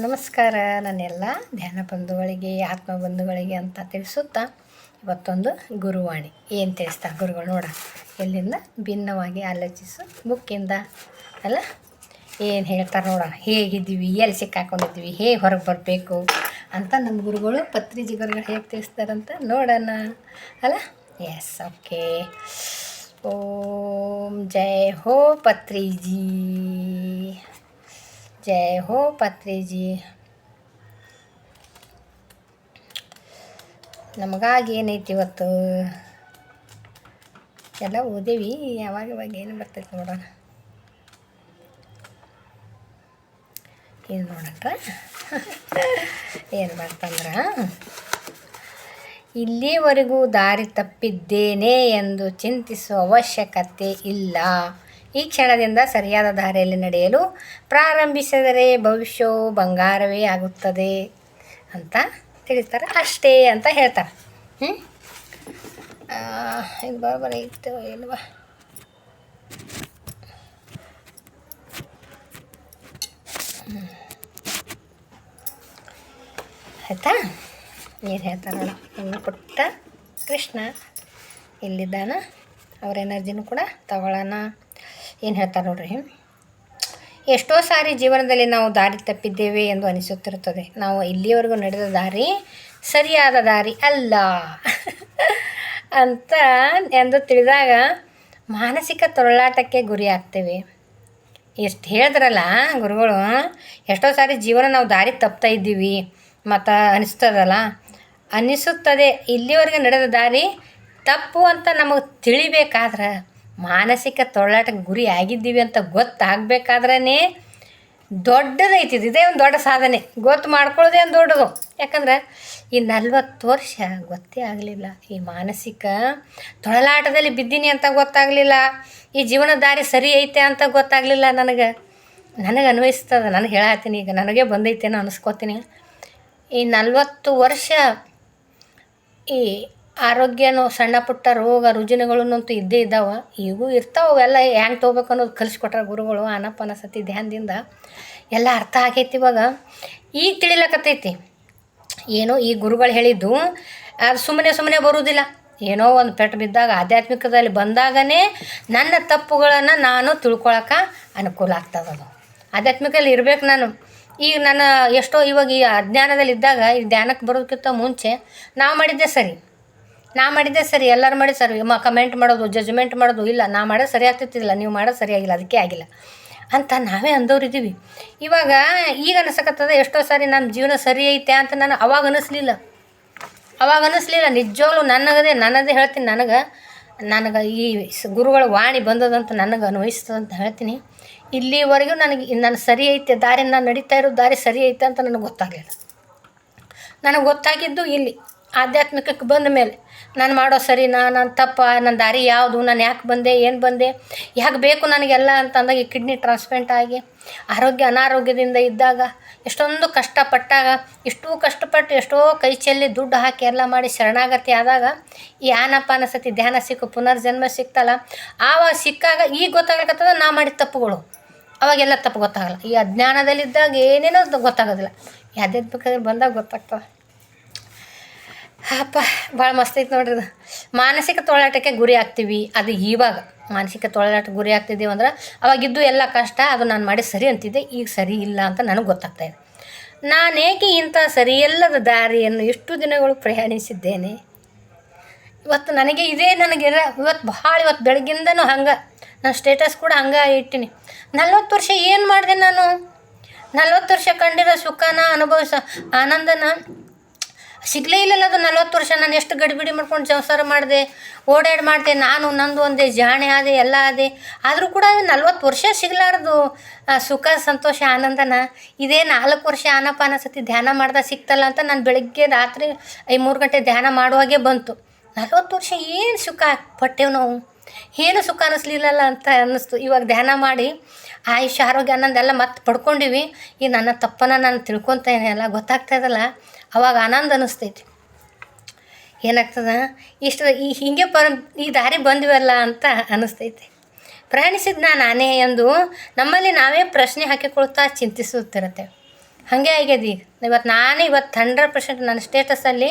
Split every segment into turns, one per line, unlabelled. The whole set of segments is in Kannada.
ನಮಸ್ಕಾರ ನನ್ನೆಲ್ಲ ಧ್ಯಾನ ಬಂಧುಗಳಿಗೆ ಆತ್ಮ ಬಂಧುಗಳಿಗೆ ಅಂತ ತಿಳಿಸುತ್ತಾ ಇವತ್ತೊಂದು ಗುರುವಾಣಿ. ಏನು ತಿಳಿಸ್ತಾ ಗುರುಗಳು ನೋಡ, ಎಲ್ಲಿಂದ ಭಿನ್ನವಾಗಿ ಆಲೋಚಿಸು ಬುಕ್ಕಿಂದ, ಅಲ್ಲ? ಏನು ಹೇಳ್ತಾರೆ ನೋಡೋಣ ಹೇಗಿದ್ದೀವಿ, ಎಲ್ಲಿ ಸಿಕ್ಕಾಕೊಂಡಿದ್ದೀವಿ, ಹೇಗೆ ಹೊರಗೆ ಬರಬೇಕು ಅಂತ ನಮ್ಮ ಗುರುಗಳು ಪತ್ರಿಜಿ ಗುರುಗಳು ಹೇಗೆ ತಿಳಿಸ್ತಾರಂತ ನೋಡೋಣ, ಅಲ್ಲ? ಎಸ್ ಓಕೆ ಓಂ ಜೈ ಹೋ ಪತ್ರಿಜಿ. ಜೈ ಹೋ ಪತ್ರಿಜಿ ನಮಗಾಗಿ ಏನೈತಿ ಇವತ್ತು? ಎಲ್ಲ ಓದೇವಿ, ಯಾವಾಗ ಯಾವಾಗ ಏನು ಬರ್ತೈತೆ ನೋಡೋಣ. ಏನು ನೋಡೋಣ ಏನು ಮಾಡ್ತಂದ್ರೆ? ಇಲ್ಲಿವರೆಗೂ ದಾರಿ ತಪ್ಪಿದ್ದೇನೆ ಎಂದು ಚಿಂತಿಸುವ ಅವಶ್ಯಕತೆ ಇಲ್ಲ. ಈ ಕ್ಷಣದಿಂದ ಸರಿಯಾದ ದಾರಿಯಲ್ಲಿ ನಡೆಯಲು ಪ್ರಾರಂಭಿಸಿದರೆ ಭವಿಷ್ಯವು ಬಂಗಾರವೇ ಆಗುತ್ತದೆ ಅಂತ ತಿಳಿಸ್ತಾರೆ. ಅಷ್ಟೇ ಅಂತ ಹೇಳ್ತಾರೆ. ಹ್ಞೂ ಇದು ಬರೋಬ್ಬರಿ ಇತ್ತು ಇಲ್ವಾ? ಆಯಿತಾ? ಏನು ಹೇಳ್ತಾರಲ್ಲ ಇನ್ನು ಪುಟ್ಟ ಕೃಷ್ಣ ಇಲ್ಲಿದ್ದಾನ. ಅವ್ರ ಎನರ್ಜಿನೂ ಕೂಡ ತಗೊಳ್ಳೋಣ. ಏನು ಹೇಳ್ತಾರೆ ನೋಡ್ರಿ? ಎಷ್ಟೋ ಸಾರಿ ಜೀವನದಲ್ಲಿ ನಾವು ದಾರಿ ತಪ್ಪಿದ್ದೇವೆ ಎಂದು ಅನಿಸುತ್ತಿರುತ್ತದೆ. ನಾವು ಇಲ್ಲಿಯವರೆಗೂ ನಡೆದ ದಾರಿ ಸರಿಯಾದ ದಾರಿ ಅಲ್ಲ. ಅಂತ ಎಂದು ತಿಳಿದಾಗ ಮಾನಸಿಕ ತೊಳಲಾಟಕ್ಕೆ ಗುರಿ ಆಗ್ತೇವೆ. ಎಷ್ಟು ಹೇಳಿದ್ರಲ್ಲ ಗುರುಗಳು, ಎಷ್ಟೋ ಸಾರಿ ಜೀವನ ನಾವು ದಾರಿ ತಪ್ತಾ ಇದ್ದೀವಿ. ಮತ್ತು ಅನಿಸ್ತದಲ್ಲ? ಅನಿಸುತ್ತದೆ. ಇಲ್ಲಿವರೆಗೆ ನಡೆದ ದಾರಿ ತಪ್ಪು ಅಂತ ನಮಗೆ ತಿಳಿಬೇಕಾದ್ರೆ ಮಾನಸಿಕ ತೊಳಲಾಟಕ್ಕೆ ಗುರಿ ಆಗಿದ್ದೀವಿ ಅಂತ ಗೊತ್ತಾಗಬೇಕಾದ್ರೇ ದೊಡ್ಡದೈತಿ. ಇದೇ ಒಂದು ದೊಡ್ಡ ಸಾಧನೆ. ಗೊತ್ತು ಮಾಡ್ಕೊಳ್ಳೋದೇ ಒಂದು ದೊಡ್ಡದು. ಯಾಕಂದ್ರೆ ಈ ನಲ್ವತ್ತು ವರ್ಷ ಗೊತ್ತೇ ಆಗಲಿಲ್ಲ. ಈ ಮಾನಸಿಕ ತೊಳಲಾಟದಲ್ಲಿ ಬಿದ್ದೀನಿ ಅಂತ ಗೊತ್ತಾಗಲಿಲ್ಲ. ಈ ಜೀವನ ದಾರಿ ಸರಿ ಐತೆ ಅಂತ ಗೊತ್ತಾಗಲಿಲ್ಲ ನನಗೆ. ನನಗೆ ಅನ್ವಯಿಸ್ತದೆ. ನನಗೆ ಹೇಳತ್ತೀನಿ ಈಗ. ನನಗೆ ಬಂದೈತೇನೋ ಅನಿಸ್ಕೋತೀನಿ. ಈ ನಲ್ವತ್ತು ವರ್ಷ ಈ ಆರೋಗ್ಯನೂ ಸಣ್ಣ ಪುಟ್ಟ ರೋಗ ರುಜಿನಗಳನ್ನಂತೂ ಇದ್ದೇ ಇದ್ದಾವೆ. ಈಗೂ ಇರ್ತಾವೆ ಅವೆಲ್ಲ. ಹ್ಯಾಂಗೆ ತೊಗೋಬೇಕು ಅನ್ನೋದು ಕಲಿಸ್ಕೊಟ್ರ ಗುರುಗಳು ಆನಪಾನ ಸತಿ ಧ್ಯಾನದಿಂದ ಎಲ್ಲ ಅರ್ಥ ಆಗೈತಿ ಇವಾಗ. ಈಗ ತಿಳಿಲಕತ್ತೈತಿ. ಏನೋ ಈ ಗುರುಗಳು ಹೇಳಿದ್ದು, ಅದು ಸುಮ್ಮನೆ ಸುಮ್ಮನೆ ಬರುವುದಿಲ್ಲ. ಏನೋ ಒಂದು ಪೆಟ್ಟು ಬಿದ್ದಾಗ, ಆಧ್ಯಾತ್ಮಿಕದಲ್ಲಿ ಬಂದಾಗನೇ ನನ್ನ ತಪ್ಪುಗಳನ್ನು ನಾನು ತಿಳ್ಕೊಳಕ್ಕೆ ಅನುಕೂಲ ಆಗ್ತದದು ಆಧ್ಯಾತ್ಮಿಕದಲ್ಲಿ ಇರ್ಬೇಕು ನಾನು. ಈಗ ನಾನು ಎಷ್ಟೋ ಇವಾಗ ಈ ಅಜ್ಞಾನದಲ್ಲಿ ಇದ್ದಾಗ ಈ ಧ್ಯಾನಕ್ಕೆ ಬರೋದಕ್ಕಿಂತ ಮುಂಚೆ ನಾವು ಮಾಡಿದ್ದೆ ಸರಿ. ನಾ ಮಾಡಿದ್ದೆ ಸರಿ, ಎಲ್ಲರೂ ಮಾಡಿ ಸರಿ. ಮ ಕಮೆಂಟ್ ಮಾಡೋದು ಜಜ್ಮೆಂಟ್ ಮಾಡೋದು, ಇಲ್ಲ, ನಾ ಮಾಡೋದು ಸರಿ ನೀವು ಮಾಡೋದು ಸರಿಯಾಗಿಲ್ಲ ಅದಕ್ಕೆ ಆಗಿಲ್ಲ. ಅಂತ ನಾವೇ ಅಂದವ್ರಿದ್ದೀವಿ ಇವಾಗ ಈಗ ಅನಿಸಕತ್ತದ ಎಷ್ಟೋ ಸಾರಿ ನಮ್ಮ ಜೀವನ ಸರಿ ಐತೆ ಅಂತ ನಾನು ಅವಾಗ ಅನ್ನಿಸ್ಲಿಲ್ಲ ಅವಾಗ ಅನ್ನಿಸ್ಲಿಲ್ಲ ನಿಜವಾಗ್ಲೂ ನನಗದೇ ನನ್ನದೇ ಹೇಳ್ತೀನಿ ನನಗೆ. ನನಗೆ ಈ ಗುರುಗಳ ವಾಣಿ ಬಂದದಂತ ನನಗೆ ಅನ್ವಯಿಸ್ತದಂತ ಹೇಳ್ತೀನಿ. ಇಲ್ಲಿವರೆಗೂ ನನಗೆ, ನಾನು ಸರಿ ಐತೆ, ದಾರಿ ನಾನು ನಡೀತಾ ಇರೋ ದಾರಿ ಸರಿ ಐತೆ ಅಂತ ನನಗೆ ಗೊತ್ತಾಗಲಿಲ್ಲ. ನನಗೆ ಗೊತ್ತಾಗಿದ್ದು ಇಲ್ಲಿ, ಆಧ್ಯಾತ್ಮಿಕಕ್ಕೆ ಬಂದ ಮೇಲೆ. ನಾನು ಮಾಡೋ ಸರಿ, ನಾನು ತಪ್ಪ ನನ್ನ ದಾರಿ ಯಾವುದು, ನಾನು ಯಾಕೆ ಬಂದೆ, ಏನು ಬಂದೆ, ಯಾಕೆ ಬೇಕು ನನಗೆಲ್ಲ ಅಂತಂದಾಗ ಈ ಕಿಡ್ನಿ ಟ್ರಾನ್ಸ್ಪ್ಲಾಂಟ್ ಆಗಿ, ಆರೋಗ್ಯ ಅನಾರೋಗ್ಯದಿಂದ ಇದ್ದಾಗ ಎಷ್ಟೊಂದು ಕಷ್ಟಪಟ್ಟಾಗ ಇಷ್ಟೂ ಕಷ್ಟಪಟ್ಟು ಎಷ್ಟೋ ಕೈ ಚೆಲ್ಲಿ ದುಡ್ಡು ಹಾಕಿ ಎಲ್ಲ ಮಾಡಿ ಶರಣಾಗತಿ ಆದಾಗ ಈ ಆನಪಾನ ಸತಿ, ಧ್ಯಾನ ಸಿಕ್ಕು, ಪುನರ್ಜನ್ಮ ಸಿಕ್ತಲ್ಲ, ಆವಾಗ ಸಿಕ್ಕಾಗ ಈಗ ಗೊತ್ತಾಗಕತ್ತದ ನಾ ಮಾಡಿದ ತಪ್ಪುಗಳು. ಅವಾಗೆಲ್ಲ ತಪ್ಪು ಗೊತ್ತಾಗಲ್ಲ. ಈ ಅಜ್ಞಾನದಲ್ಲಿದ್ದಾಗ ಏನೇನೋ ಗೊತ್ತಾಗೋದಿಲ್ಲ. ಯಾವ್ದು ಬೇಕಾದ್ರೆ ಬಂದಾಗ ಗೊತ್ತಾಗ್ತದೆ. ಅಪ್ಪ, ಭಾಳ ಮಸ್ತ್ ಐತೆ ನೋಡ್ರಿ ಮಾನಸಿಕ ತೊಳಲಾಟಕ್ಕೆ ಗುರಿ ಆಗ್ತೀವಿ. ಅದು ಇವಾಗ ಮಾನಸಿಕ ತೊಳಲಾಟ ಗುರಿ ಆಗ್ತಿದ್ದೀವಿ ಅಂದ್ರೆ ಅವಾಗಿದ್ದು ಎಲ್ಲ ಕಷ್ಟ, ಅದು ನಾನು ಮಾಡಿ ಸರಿ ಅಂತಿದ್ದೆ, ಈಗ ಸರಿ ಇಲ್ಲ ಅಂತ ನನಗೆ ಗೊತ್ತಾಗ್ತಾ ಇದೆ. ನಾನೇಕೆ ಇಂಥ ಸರಿಯಲ್ಲದ ದಾರಿಯನ್ನು ಎಷ್ಟು ದಿನಗಳು ಪ್ರಯಾಣಿಸಿದ್ದೇನೆ? ಇವತ್ತು ನನಗೆ ಇದೇ ನನಗೆ ಇವತ್ತು ಭಾಳ ಇವತ್ತು ಬೆಳಗ್ಗಿಂದನೂ ಹಂಗೆ, ನಾನು ಸ್ಟೇಟಸ್ ಕೂಡ ಹಂಗೆ ಇಟ್ಟಿನಿ. ನಲ್ವತ್ತು ವರ್ಷ ಏನು ಮಾಡಿದೆ ನಾನು? ನಲ್ವತ್ತು ವರ್ಷ ಕಂಡಿರೋ ಸುಖನ, ಅನುಭವಿಸೋ ಆನಂದನ ಸಿಗಲೇ ಇಲ್ಲಲ್ಲ ಅದು ನಲ್ವತ್ತು ವರ್ಷ. ನಾನು ಎಷ್ಟು ಗಡಿಬಿಡಿ ಮಾಡ್ಕೊಂಡು ಸಂಸಾರ ಮಾಡಿದೆ, ಓಡಾಡಿ ಮಾಡಿದೆ, ನಾನು, ನಂದು ಒಂದೇ, ಜಾಣೆ ಆದೆ, ಎಲ್ಲ ಆದೆ. ಆದರೂ ಕೂಡ ನಲ್ವತ್ತು ವರ್ಷ ಸಿಗಲಾರ್ದು. ಸುಖ, ಸಂತೋಷ, ಆನಂದನ. ಇದೇ ನಾಲ್ಕು ವರ್ಷ ಆನಪಾನ ಸತಿ ಧ್ಯಾನ ಮಾಡ್ದೆ ಸಿಕ್ತಲ್ಲ ಅಂತ ನಾನು ಬೆಳಗ್ಗೆ ರಾತ್ರಿ ಐ ಮೂರು ಗಂಟೆ ಧ್ಯಾನ ಮಾಡುವಾಗೆ ಬಂತು. ನಲ್ವತ್ತು ವರ್ಷ ಏನು ಸುಖ ಪಟ್ಟೆವು ನಾವು? ಏನು ಸುಖ ಅನ್ನಿಸ್ಲಿಲ್ಲಲ್ಲ ಅಂತ ಅನ್ನಿಸ್ತು. ಇವಾಗ ಧ್ಯಾನ ಮಾಡಿ ಆಯುಷ್ಯ, ಆರೋಗ್ಯ ಅನ್ನೋದೆಲ್ಲ ಮತ್ತೆ ಪಡ್ಕೊಂಡಿವಿ. ಈ ನನ್ನ ತಪ್ಪನ್ನು ನಾನು ತಿಳ್ಕೊತೇನೆ ಅಲ್ಲ, ಗೊತ್ತಾಗ್ತಾ ಇದಲ್ಲ. ಅವಾಗ ಆನಂದ ಅನ್ನಿಸ್ತೈತಿ ಏನಾಗ್ತದ? ಇಷ್ಟು ಈ ಹೀಗೆ ಪರ ಈ ದಾರಿ ಬಂದಿವಲ್ಲ ಅಂತ ಅನ್ನಿಸ್ತೈತಿ ಪ್ರಯಾಣಿಸಿದ ನಾನೇ ಎಂದು ನಮ್ಮಲ್ಲಿ ನಾವೇ ಪ್ರಶ್ನೆ ಹಾಕಿಕೊಳ್ತಾ ಚಿಂತಿಸುತ್ತಿರುತ್ತೇವೆ. ಹಾಗೆ ಆಗ್ಯದ. ಈಗ ಇವತ್ತು ನಾನು ಇವತ್ತು ಹಂಡ್ರೆಡ್ ಪರ್ಸೆಂಟ್ ನನ್ನ ಸ್ಟೇಟಸಲ್ಲಿ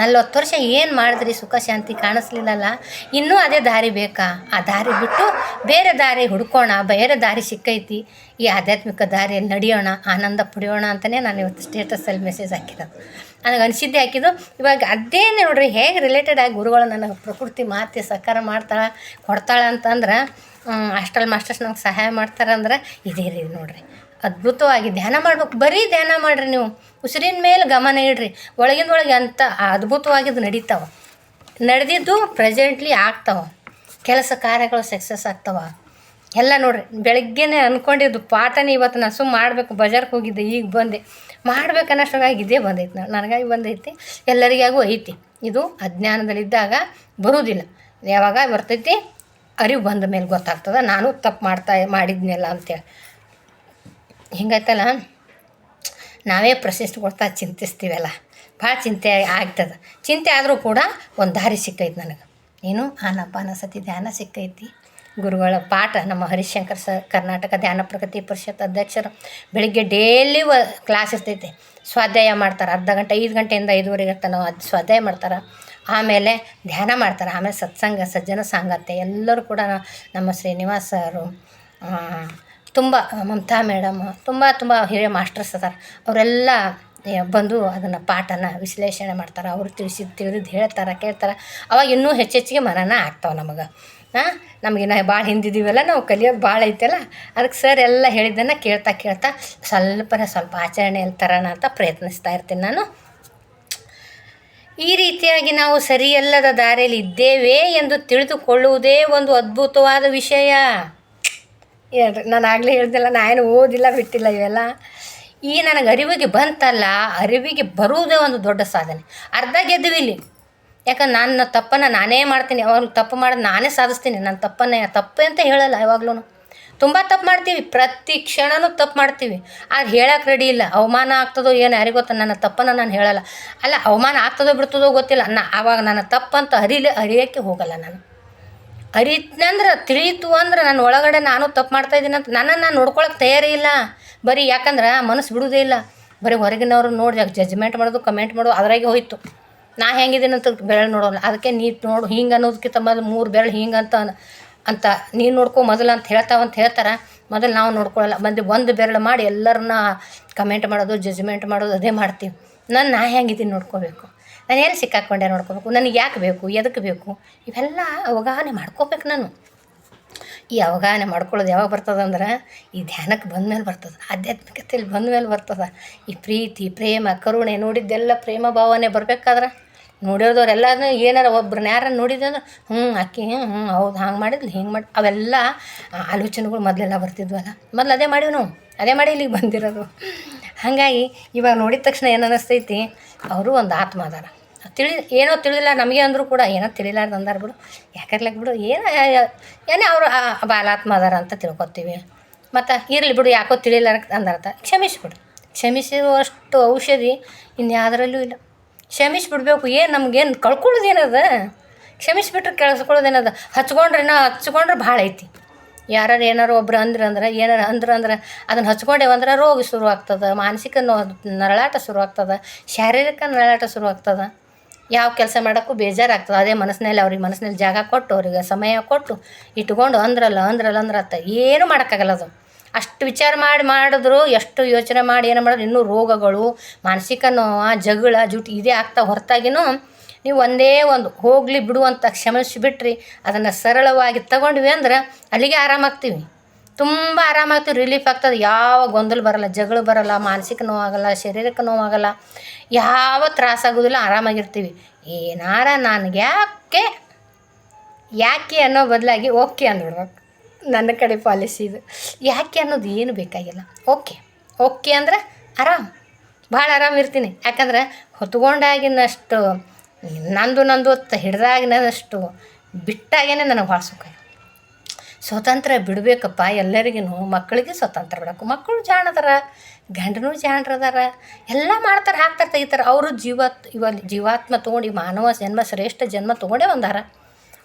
ನಲ್ವತ್ತು ವರ್ಷ ಏನು ಮಾಡಿದ್ರಿ ಸುಖ ಶಾಂತಿ ಕಾಣಿಸ್ಲಿಲ್ಲಲ್ಲ, ಇನ್ನೂ ಅದೇ ದಾರಿ ಬೇಕಾ? ಆ ದಾರಿ ಬಿಟ್ಟು ಬೇರೆ ದಾರಿ ಹುಡ್ಕೋಣ, ಬೇರೆ ದಾರಿ ಸಿಕ್ಕೈತಿ. ಈ ಆಧ್ಯಾತ್ಮಿಕ ದಾರಿಯಲ್ಲಿ ನಡೆಯೋಣ, ಆನಂದ ಪಡೆಯೋಣ ಅಂತಲೇ ನಾನು ಇವತ್ತು ಸ್ಟೇಟಸಲ್ಲಿ ಮೆಸೇಜ್ ಹಾಕಿರೋದು. ನನಗೆ ಅನಿಸಿದ್ದೆ ಹಾಕಿದ್ದು, ಇವಾಗ ಅದೇ ನೋಡ್ರಿ ಹೇಗೆ ರಿಲೇಟೆಡ್ ಆಗಿ ಗುರುಗಳು ನನಗೆ ಪ್ರಕೃತಿ ಮಾತೆ ಸಹಕಾರ ಮಾಡ್ತಾಳೆ, ಕೊಡ್ತಾಳೆ ಅಂತಂದ್ರೆ ಅಷ್ಟಲ್ಲಿ ಮಾಸ್ಟರ್ಸ್ ನಂಗೆ ಸಹಾಯ ಮಾಡ್ತಾರೆ ಅಂದ್ರೆ ಇದೇ ರೀ ನೋಡ್ರಿ. ಅದ್ಭುತವಾಗಿ ಧ್ಯಾನ ಮಾಡ್ಬೇಕು. ಬರೀ ಧ್ಯಾನ ಮಾಡಿರಿ ನೀವು. ಉಸಿರಿನ ಮೇಲೆ ಗಮನ ಇಡ್ರಿ. ಒಳಗಿಂದ ಒಳಗೆ ಅಂತ ಅದ್ಭುತವಾಗಿದ್ದು ನಡೀತಾವೆ. ನಡೆದಿದ್ದು ಪ್ರೆಸೆಂಟ್ಲಿ ಆಗ್ತಾವೆ. ಕೆಲಸ ಕಾರ್ಯಗಳು ಸಕ್ಸಸ್ ಆಗ್ತಾವ. ಎಲ್ಲ ನೋಡ್ರಿ, ಬೆಳಗ್ಗೆನೇ ಅಂದ್ಕೊಂಡಿದ್ದು ಪಾಠನೇ ಇವತ್ತು ನಾನು ಸುಮ್ಮ ಮಾಡಬೇಕು. ಬಜಾರ್ಗೆ ಹೋಗಿದ್ದೆ, ಈಗ ಬಂದೆ. ಮಾಡ್ಬೇಕು ಅನ್ನೋಷ್ಟ್ರಾಗಿ ಇದೇ ಬಂದೈತೆ ನಾನು ನನಗಾಗಿ ಬಂದೈತಿ. ಎಲ್ಲರಿಗಾಗೂ ಐತಿ. ಇದು ಅಜ್ಞಾನದಲ್ಲಿದ್ದಾಗ ಬರುವುದಿಲ್ಲ ಯಾವಾಗ ಬರ್ತೈತಿ? ಅರಿವು ಬಂದ ಮೇಲೆ ಗೊತ್ತಾಗ್ತದೆ. ನಾನು ತಪ್ಪು ಮಾಡ್ತಾ ಮಾಡಿದ್ನಲ್ಲ ಅಂತೇಳಿ. ಹಿಂಗೈತಲ್ಲ? ನಾವೇ ಪ್ರಶಸ್ತಿ ಕೊಡ್ತಾ ಚಿಂತಿಸ್ತೀವಲ್ಲ? ಭಾಳ ಚಿಂತೆ ಆಗ್ತದೆ. ಚಿಂತೆ ಆದರೂ ಕೂಡ ಒಂದು ದಾರಿ ಸಿಕ್ಕೈತಿ ನನಗೆ. ಏನು? ಆನಪಾನ ಸತಿ ಧ್ಯಾನ ಸಿಕ್ಕೈತಿ ಗುರುಗಳ ಪಾಠ ನಮ್ಮ ಹರಿಶಂಕರ್ ಸ, ಕರ್ನಾಟಕ ಧ್ಯಾನ ಪ್ರಗತಿ ಪರಿಷತ್ ಅಧ್ಯಕ್ಷರು ಬೆಳಿಗ್ಗೆ ಡೇಲಿ ವ, ಕ್ಲಾಸ್ ಇರ್ತೈತಿ. ಸ್ವಾಧ್ಯಾಯ ಮಾಡ್ತಾರೆ. ಅರ್ಧ ಗಂಟೆ, ಐದು ಗಂಟೆಯಿಂದ ಐದುವರೆಗೆ ತನಕ ಅದು ಸ್ವಾಧ್ಯಾಯ ಮಾಡ್ತಾರೆ. ಆಮೇಲೆ ಧ್ಯಾನ ಮಾಡ್ತಾರೆ. ಆಮೇಲೆ ಸತ್ಸಂಗ, ಸಜ್ಜನ ಸಾಂಗತ್ಯ ಎಲ್ಲರೂ ಕೂಡ ನಮ್ಮ ಶ್ರೀನಿವಾಸ್ ತುಂಬ ಮಮತಾ ಮೇಡಮ್, ತುಂಬ ತುಂಬ ಹಿರಿಯ ಮಾಸ್ಟರ್ಸ್ ಅದಾರ. ಅವರೆಲ್ಲ ಬಂದು ಅದನ್ನು ಪಾಠನ ವಿಶ್ಲೇಷಣೆ ಮಾಡ್ತಾರೆ, ಅವರು ತಿಳಿಸಿದ್ದು ತಿಳಿದಿದ್ದು ಹೇಳ್ತಾರೆ, ಕೇಳ್ತಾರೆ. ಅವಾಗ ಇನ್ನೂ ಹೆಚ್ಚೆಚ್ಚಿಗೆ ಮನನ ಆಗ್ತಾವೆ ನಮಗೆ. ಹಾಂ ನಮಗಿನ್ನ ಭಾಳ ಹಿಂದಿದ್ದೀವಲ್ಲ ನಾವು ಕಲಿಯೋದು ಭಾಳ ಐತಲ್ಲ. ಅದಕ್ಕೆ ಸರ್ ಎಲ್ಲ ಹೇಳಿದ್ದನ್ನು ಕೇಳ್ತಾ ಕೇಳ್ತಾ, ಸ್ವಲ್ಪನೇ ಸ್ವಲ್ಪ ಆಚರಣೆಯಲ್ಲಿ ತರೋಣ ಅಂತ ಪ್ರಯತ್ನಿಸ್ತಾ ಇರ್ತೀನಿ ನಾನು. ಈ ರೀತಿಯಾಗಿ ನಾವು ಸರಿಯಲ್ಲದ ದಾರಿಯಲ್ಲಿ ಇದ್ದೇವೆ ಎಂದು ತಿಳಿದುಕೊಳ್ಳುವುದೇ ಒಂದು ಅದ್ಭುತವಾದ ವಿಷಯ. ಹೇಳ್ರಿ ನಾನು ಆಗಲೇ ಹೇಳ್ದಿಲ್ಲ, ನಾನು ಓದಿಲ್ಲ, ಬಿಟ್ಟಿಲ್ಲ ಇವೆಲ್ಲ. ಈ ನನಗೆ ಅರಿವಿಗೆ ಬಂತಲ್ಲ, ಅರಿವಿಗೆ ಬರುವುದೇ ಒಂದು ದೊಡ್ಡ ಸಾಧನೆ. ಅರ್ಧ ಗೆದ್ದಿವಿ ಇಲ್ಲಿ. ಯಾಕಂದ್ರೆ ನನ್ನ ತಪ್ಪನ್ನು ನಾನೇ ಮಾಡ್ತೀನಿ, ಯಾವಾಗಲೂ ತಪ್ಪು ಮಾಡೋದು ನಾನೇ ಸಾಧಿಸ್ತೀನಿ. ನನ್ನ ತಪ್ಪನ್ನು, ತಪ್ಪು ಅಂತ ಹೇಳಲ್ಲ ಯಾವಾಗ್ಲೂ ತುಂಬ ತಪ್ಪು ಮಾಡ್ತೀವಿ, ಪ್ರತಿ ಕ್ಷಣನೂ ತಪ್ಪು ಮಾಡ್ತೀವಿ. ಆದ್ರೆ ಹೇಳಕ್ಕೆ ರೆಡಿ ಇಲ್ಲ. ಅವಮಾನ ಆಗ್ತದೋ ಏನು ಯಾರಿಗೆ ಗೊತ್ತ, ನನ್ನ ತಪ್ಪನ್ನು ನಾನು ಹೇಳಲ್ಲ. ಅಲ್ಲ, ಅವಮಾನ ಆಗ್ತದೋ ಬಿಡ್ತದೋ ಗೊತ್ತಿಲ್ಲ. ನಾ, ಆವಾಗ ನನ್ನ ತಪ್ಪಂತ ಅರಿಲೆ, ಅರಿಯೋಕ್ಕೆ ಹೋಗಲ್ಲ ನಾನು. ಅರಿತ್ನಂದ್ರೆ ತಿಳಿಯಿತು ಅಂದ್ರೆ ನನ್ನ ಒಳಗಡೆ ನಾನು ತಪ್ಪು ಮಾಡ್ತಾ ಇದ್ದೀನಿ ಅಂತ ನನ್ನನ್ನು ನಾನು ನೋಡ್ಕೊಳಕ್ಕೆ ತಯಾರಿ ಇಲ್ಲ. ಬರೀ ಯಾಕಂದ್ರೆ ಮನಸ್ಸು ಬಿಡುವುದೇ ಇಲ್ಲ. ಬರೀ ಹೊರಗಿನವ್ರು ನೋಡಿ ಜಜ್ಮೆಂಟ್ ಮಾಡೋದು ಕಮೆಂಟ್ ಮಾಡೋದು ಅದ್ರಾಗೆ ಹೋಯ್ತು. ನಾ ಹೆಂಗಿದ್ದೀನಿ ಅಂತ ಬೆರಳು ನೋಡೋಲ್ಲ. ಅದಕ್ಕೆ ನೀ ನೋಡು ಹಿಂಗೆ ಅನ್ನೋದಕ್ಕಿಂತ ಮೊದಲು ಮೂರು ಬೆರಳು ಹಿಂಗೆ ಅಂತ ಅಂತ ನೀನು ನೋಡ್ಕೊ ಮೊದಲು ಅಂತ ಹೇಳ್ತಾವಂತ ಹೇಳ್ತಾರೆ. ಮೊದಲು ನಾವು ನೋಡ್ಕೊಳ್ಳಲ್ಲ ಬಂದು ಒಂದು ಬೆರಳು ಮಾಡಿ ಎಲ್ಲರನ್ನ ಕಮೆಂಟ್ ಮಾಡೋದು ಜಜ್ಮೆಂಟ್ ಮಾಡೋದು ಅದೇ ಮಾಡ್ತೀವಿ. ನಾನು ನಾ ಹೆಂಗಿದ್ದೀನಿ ನೋಡ್ಕೋಬೇಕು. ನಾನು ಎಲ್ಲಿ ಸಿಕ್ಕಾಕೊಂಡೆ ನೋಡ್ಕೋಬೇಕು? ನನಗೆ ಯಾಕೆ ಬೇಕು? ಎದಕ್ಕೆ ಬೇಕು? ಇವೆಲ್ಲ ಅವಗಾಹನೆ ಮಾಡ್ಕೋಬೇಕು ನಾನು. ಈ ಅವಗಾಹನೆ ಮಾಡ್ಕೊಳ್ಳೋದು ಯಾವಾಗ ಬರ್ತದೆ ಅಂದ್ರೆ ಈ ಧ್ಯಾನಕ್ಕೆ ಬಂದಮೇಲೆ ಬರ್ತದೆ, ಆಧ್ಯಾತ್ಮಿಕತೆಯಲ್ಲಿ ಬಂದಮೇಲೆ ಬರ್ತದೆ. ಈ ಪ್ರೀತಿ, ಪ್ರೇಮ, ಕರುಣೆ ನೋಡಿದ್ದೆಲ್ಲ ಪ್ರೇಮ ಭಾವನೆ ಬರಬೇಕಾದ್ರೆ ನೋಡಿರೋದವ್ರೆಲ್ಲನೂ ಏನಾರ ಒಬ್ರನ್ನ ಯಾರನ್ನ ನೋಡಿದ್ರೆ ಹ್ಞೂ, ಅಕ್ಕಿ ಹ್ಞೂ, ಹೌದು, ಹಂಗೆ ಮಾಡಿದ್ಲು, ಹಿಂಗೆ ಮಾಡಿ, ಅವೆಲ್ಲ ಆಲೋಚನೆಗಳು ಮೊದಲೆಲ್ಲ ಬರ್ತಿದ್ವಲ್ಲ. ಮೊದಲು ಅದೇ ಮಾಡೀವಿ ನಾವು. ಅದೇ ಮಾಡಿ ಇಲ್ಲಿಗೆ ಬಂದಿರೋದು. ಹಾಗಾಗಿ ಇವಾಗ ನೋಡಿದ ತಕ್ಷಣ ಏನು ಅನ್ನಿಸ್ತೈತಿ ಅವರು ಒಂದು ಆತ್ಮ ಅದಾರ. ತಿಳಿ, ಏನೋ ತಿಳಿದಿಲ್ಲ, ನಮಗೆ ಅಂದರೂ ಕೂಡ ಏನೋ ತಿಳಿಲಾರ್ದು ಅಂದಾರ ಬಿಡು. ಯಾಕರ್ಲಕ್ಕೆ ಬಿಡು, ಏನೋ ಏನೇ ಅವರು ಬಾಲಾತ್ಮ ಅದಾರ ಅಂತ ತಿಳ್ಕೊತೀವಿ. ಮತ್ತು ಇರಲಿ ಬಿಡು, ಯಾಕೋ ತಿಳಿಲಾರ ಅಂದರ್ಥ ಕ್ಷಮಿಸಿಬಿಡು. ಕ್ಷಮಿಸುವಷ್ಟು ಔಷಧಿ ಇನ್ಯಾವುದರಲ್ಲೂ ಇಲ್ಲ. ಕ್ಷಮಿಸಿಬಿಡ್ಬೇಕು, ಏನು ನಮಗೇನು ಕಳ್ಕೊಳ್ಳೋದು ಕ್ಷಮಿಸಿಬಿಟ್ರೆ ಕೇಳಿಸ್ಕೊಳ್ಳೋದೇನದ ಹಚ್ಕೊಂಡ್ರೆ ನಾ ಹಚ್ಕೊಂಡ್ರೆ ಭಾಳ ಐತಿ. ಯಾರು ಏನಾರು ಒಬ್ರು ಅಂದ್ರೆ ಅಂದ್ರೆ, ಏನಾರು ಅಂದ್ರೆ ಅಂದ್ರೆ ಅದನ್ನು ಹಚ್ಕೊಂಡೇವು ಅಂದ್ರೆ ರೋಗ ಶುರು ಆಗ್ತದೆ, ಮಾನಸಿಕ ನೋ ನರಳಾಟ ಶುರು ಆಗ್ತದೆ, ಶಾರೀರಿಕ ನರಳಾಟ ಶುರು ಆಗ್ತದೆ. ಯಾವ ಕೆಲಸ ಮಾಡೋಕ್ಕೂ ಬೇಜಾರಾಗ್ತದೆ. ಅದೇ ಮನಸ್ಸಿನಲ್ಲಿ ಅವ್ರಿಗೆ ಮನಸ್ಸಿನಲ್ಲಿ ಜಾಗ ಕೊಟ್ಟು, ಅವ್ರಿಗೆ ಸಮಯ ಕೊಟ್ಟು ಇಟ್ಕೊಂಡು ಅಂದ್ರಲ್ಲ ಅಂದ್ರಲ್ಲ, ಅಂದ್ರತ್ತ. ಏನೂ ಮಾಡೋಕ್ಕಾಗಲ್ಲ ಅದು. ಅಷ್ಟು ವಿಚಾರ ಮಾಡಿ ಮಾಡಿದ್ರು, ಎಷ್ಟು ಯೋಚನೆ ಮಾಡಿ, ಏನು ಮಾಡಿದ್ರು, ಇನ್ನೂ ರೋಗಗಳು, ಮಾನಸಿಕ ನೋವು, ಜಗಳ, ಜುಟ್, ಇದೇ ಆಗ್ತಾ ಹೊರತಾಗಿನೂ ನೀವು ಒಂದೇ ಒಂದು ಹೋಗಲಿ ಬಿಡು ಅಂತ ಕ್ಷಮಿಸಿಬಿಟ್ರಿ, ಅದನ್ನು ಸರಳವಾಗಿ ತಗೊಂಡ್ವಿ ಅಂದ್ರೆ ಅಲ್ಲಿಗೆ ಆರಾಮಾಗ್ತೀವಿ. ತುಂಬ ಆರಾಮಾಗ್ತೀವಿ ರಿಲೀಫ್ ಆಗ್ತದೆ. ಯಾವ ಗೊಂದಲ ಬರಲ್ಲ, ಜಗಳ ಬರಲ್ಲ, ಮಾನಸಿಕ ನೋವಾಗಲ್ಲ, ಶಾರೀರಿಕ ನೋವಾಗಲ್ಲ, ಯಾವ ತ್ರಾಸಾಗೋದಿಲ್ಲ, ಆರಾಮಾಗಿರ್ತೀವಿ. ಏನಾರ ನನಗೆ ಯಾಕೆ ಯಾಕೆ ಅನ್ನೋ ಬದಲಾಗಿ ಓಕೆ ಅಂದ್ಬಿಡ್ಬೇಕು ನನ್ನ ಕಡೆ ಪಾಲಿಸಿ ಇದು. ಯಾಕೆ ಅನ್ನೋದು ಏನು ಬೇಕಾಗಿಲ್ಲ. ಓಕೆ ಓಕೆ ಅಂದ್ರೆ ಆರಾಮ್. ಭಾಳ ಆರಾಮಿರ್ತೀನಿ. ಯಾಕಂದ್ರೆ ಹೊತ್ಕೊಂಡಾಗಿನಷ್ಟು ನಂದು ನಂದು ಅಂತ ಹಿಡ್ದಾಗಿನಷ್ಟು ಬಿಟ್ಟಾಗೇನೆ ನನಗೆ ಭಾಳ ಸುಖ ಸ್ವತಂತ್ರ ಬಿಡಬೇಕಪ್ಪ ಎಲ್ಲರಿಗೂ ಮಕ್ಕಳಿಗೆ ಸ್ವತಂತ್ರ ಬಿಡಬೇಕು. ಮಕ್ಕಳು ಜಾಣದಾರ, ಗಂಡನೂ ಜಾಣರದಾರ, ಎಲ್ಲ ಮಾಡ್ತಾರೆ, ಹಾಕ್ತಾರೆ, ತೆಗಿತಾರೆ. ಅವರು ಜೀವ ಇವ ಜೀವಾತ್ಮ ತೊಗೊಂಡು ಮಾನವ ಜನ್ಮ, ಶ್ರೇಷ್ಠ ಜನ್ಮ ತೊಗೊಂಡೇ ಒಂದಾರ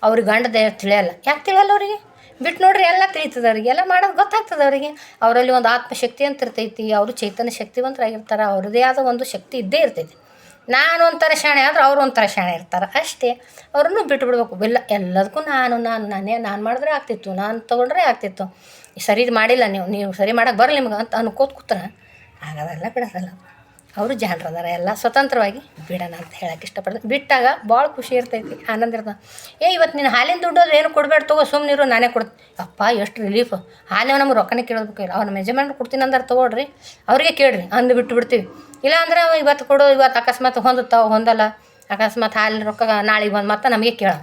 ಅವ್ರಿಗೆ ಗಂಡದ ತಿಳಿಯಲ್ಲ. ಯಾಕೆ ತಿಳಿಯಲ್ಲ ಅವರಿಗೆ? ಬಿಟ್ಟು ನೋಡ್ರಿ, ಎಲ್ಲ ತಿಳಿತದೆ ಅವರಿಗೆ. ಎಲ್ಲ ಮಾಡೋದು ಗೊತ್ತಾಗ್ತದೆ ಅವರಿಗೆ. ಅವರಲ್ಲಿ ಒಂದು ಆತ್ಮಶಕ್ತಿ ಅಂತ ಇರ್ತೈತಿ, ಅವರು ಚೈತನ್ಯ ಶಕ್ತಿವಂತರಾಗಿರ್ತಾರೆ, ಅವ್ರದ್ದೇ ಆದ ಒಂದು ಶಕ್ತಿ ಇದ್ದೇ ಇರ್ತೈತಿ. ನಾನು ಒಂಥರ ಶಾಣೆ ಆದ್ರೆ ಅವ್ರು ಒಂಥರ ಶಾಣೆ ಇರ್ತಾರೆ. ಅಷ್ಟೇ. ಅವ್ರನ್ನು ಬಿಟ್ಟು ಬಿಡ್ಬೇಕು ಬಿಲ್ಲ ಎಲ್ಲದಕ್ಕೂ ನಾನು ನಾನು, ನಾನೇ, ನಾನು ಮಾಡಿದ್ರೆ ಆಗ್ತಿತ್ತು. ನಾನು ತೊಗೊಂಡ್ರೆ ಆಗ್ತಿತ್ತು. ಸರಿ ಮಾಡಿಲ್ಲ, ನೀವು ನೀವು ಸರಿ ಮಾಡೋಕೆ ಬರಲಿ ನಿಮ್ಗೆ ಅಂತ ಅನ್ಕೋತ ಕೂತ್ರೆ. ಆಗೋದಲ್ಲ ಬಿಡೋದಲ್ಲ. ಅವರು ಜಾಣರದಾರ ಎಲ್ಲ ಸ್ವತಂತ್ರವಾಗಿ ಬಿಡೋಣ ಅಂತ ಹೇಳಕ್ಕೆ ಇಷ್ಟಪಡ್ತೀನಿ ಬಿಟ್ಟಾಗ ಭಾಳ ಖುಷಿ ಇರ್ತೈತಿ, ಆನಂದ ಇರ್ತದೆ. ಏ ಇವತ್ತು ನೀನು ಹಾಲಿನ ದುಡ್ಡು ಅದು ಏನು ಕೊಡಬೇಡ ತಗೋ ಸುಮ್ಮನಿರು ನಾನೇ ಕೊಡ್ತೀನಿ ಅಪ್ಪ, ಎಷ್ಟು ರಿಲೀಫ್ ಹಾಲಿನ ನಮ್ಗೆ ರೊಕ್ಕನೇ ಕೇಳೋದಕ್ಕಿಲ್ಲ ಅವ್ರ ಮೆಜರ್ಮೆಂಟ್ ಕೊಡ್ತೀನಿ ಅಂದ್ರೆ ತೊಗೊಳ್ರಿ. ಅವ್ರಿಗೆ ಕೇಳ್ರಿ. ಅಂದು ಬಿಟ್ಟು ಬಿಡ್ತೀವಿ ಇಲ್ಲ ಅಂದ್ರೆ ಅವ ಇವತ್ತು ಕೊಡು, ಇವತ್ತು ಅಕಸ್ಮಾತ್ ಹೊಂದುತ್ತಾವ ಹೊಂದಲ್ಲ. ಅಕಸ್ಮಾತ್ ಹಾಲಿನ ರೊಕ್ಕ ನಾಳೆಗೆ ಬಂದು ಮತ್ತೆ ನಮಗೆ ಕೇಳೋ.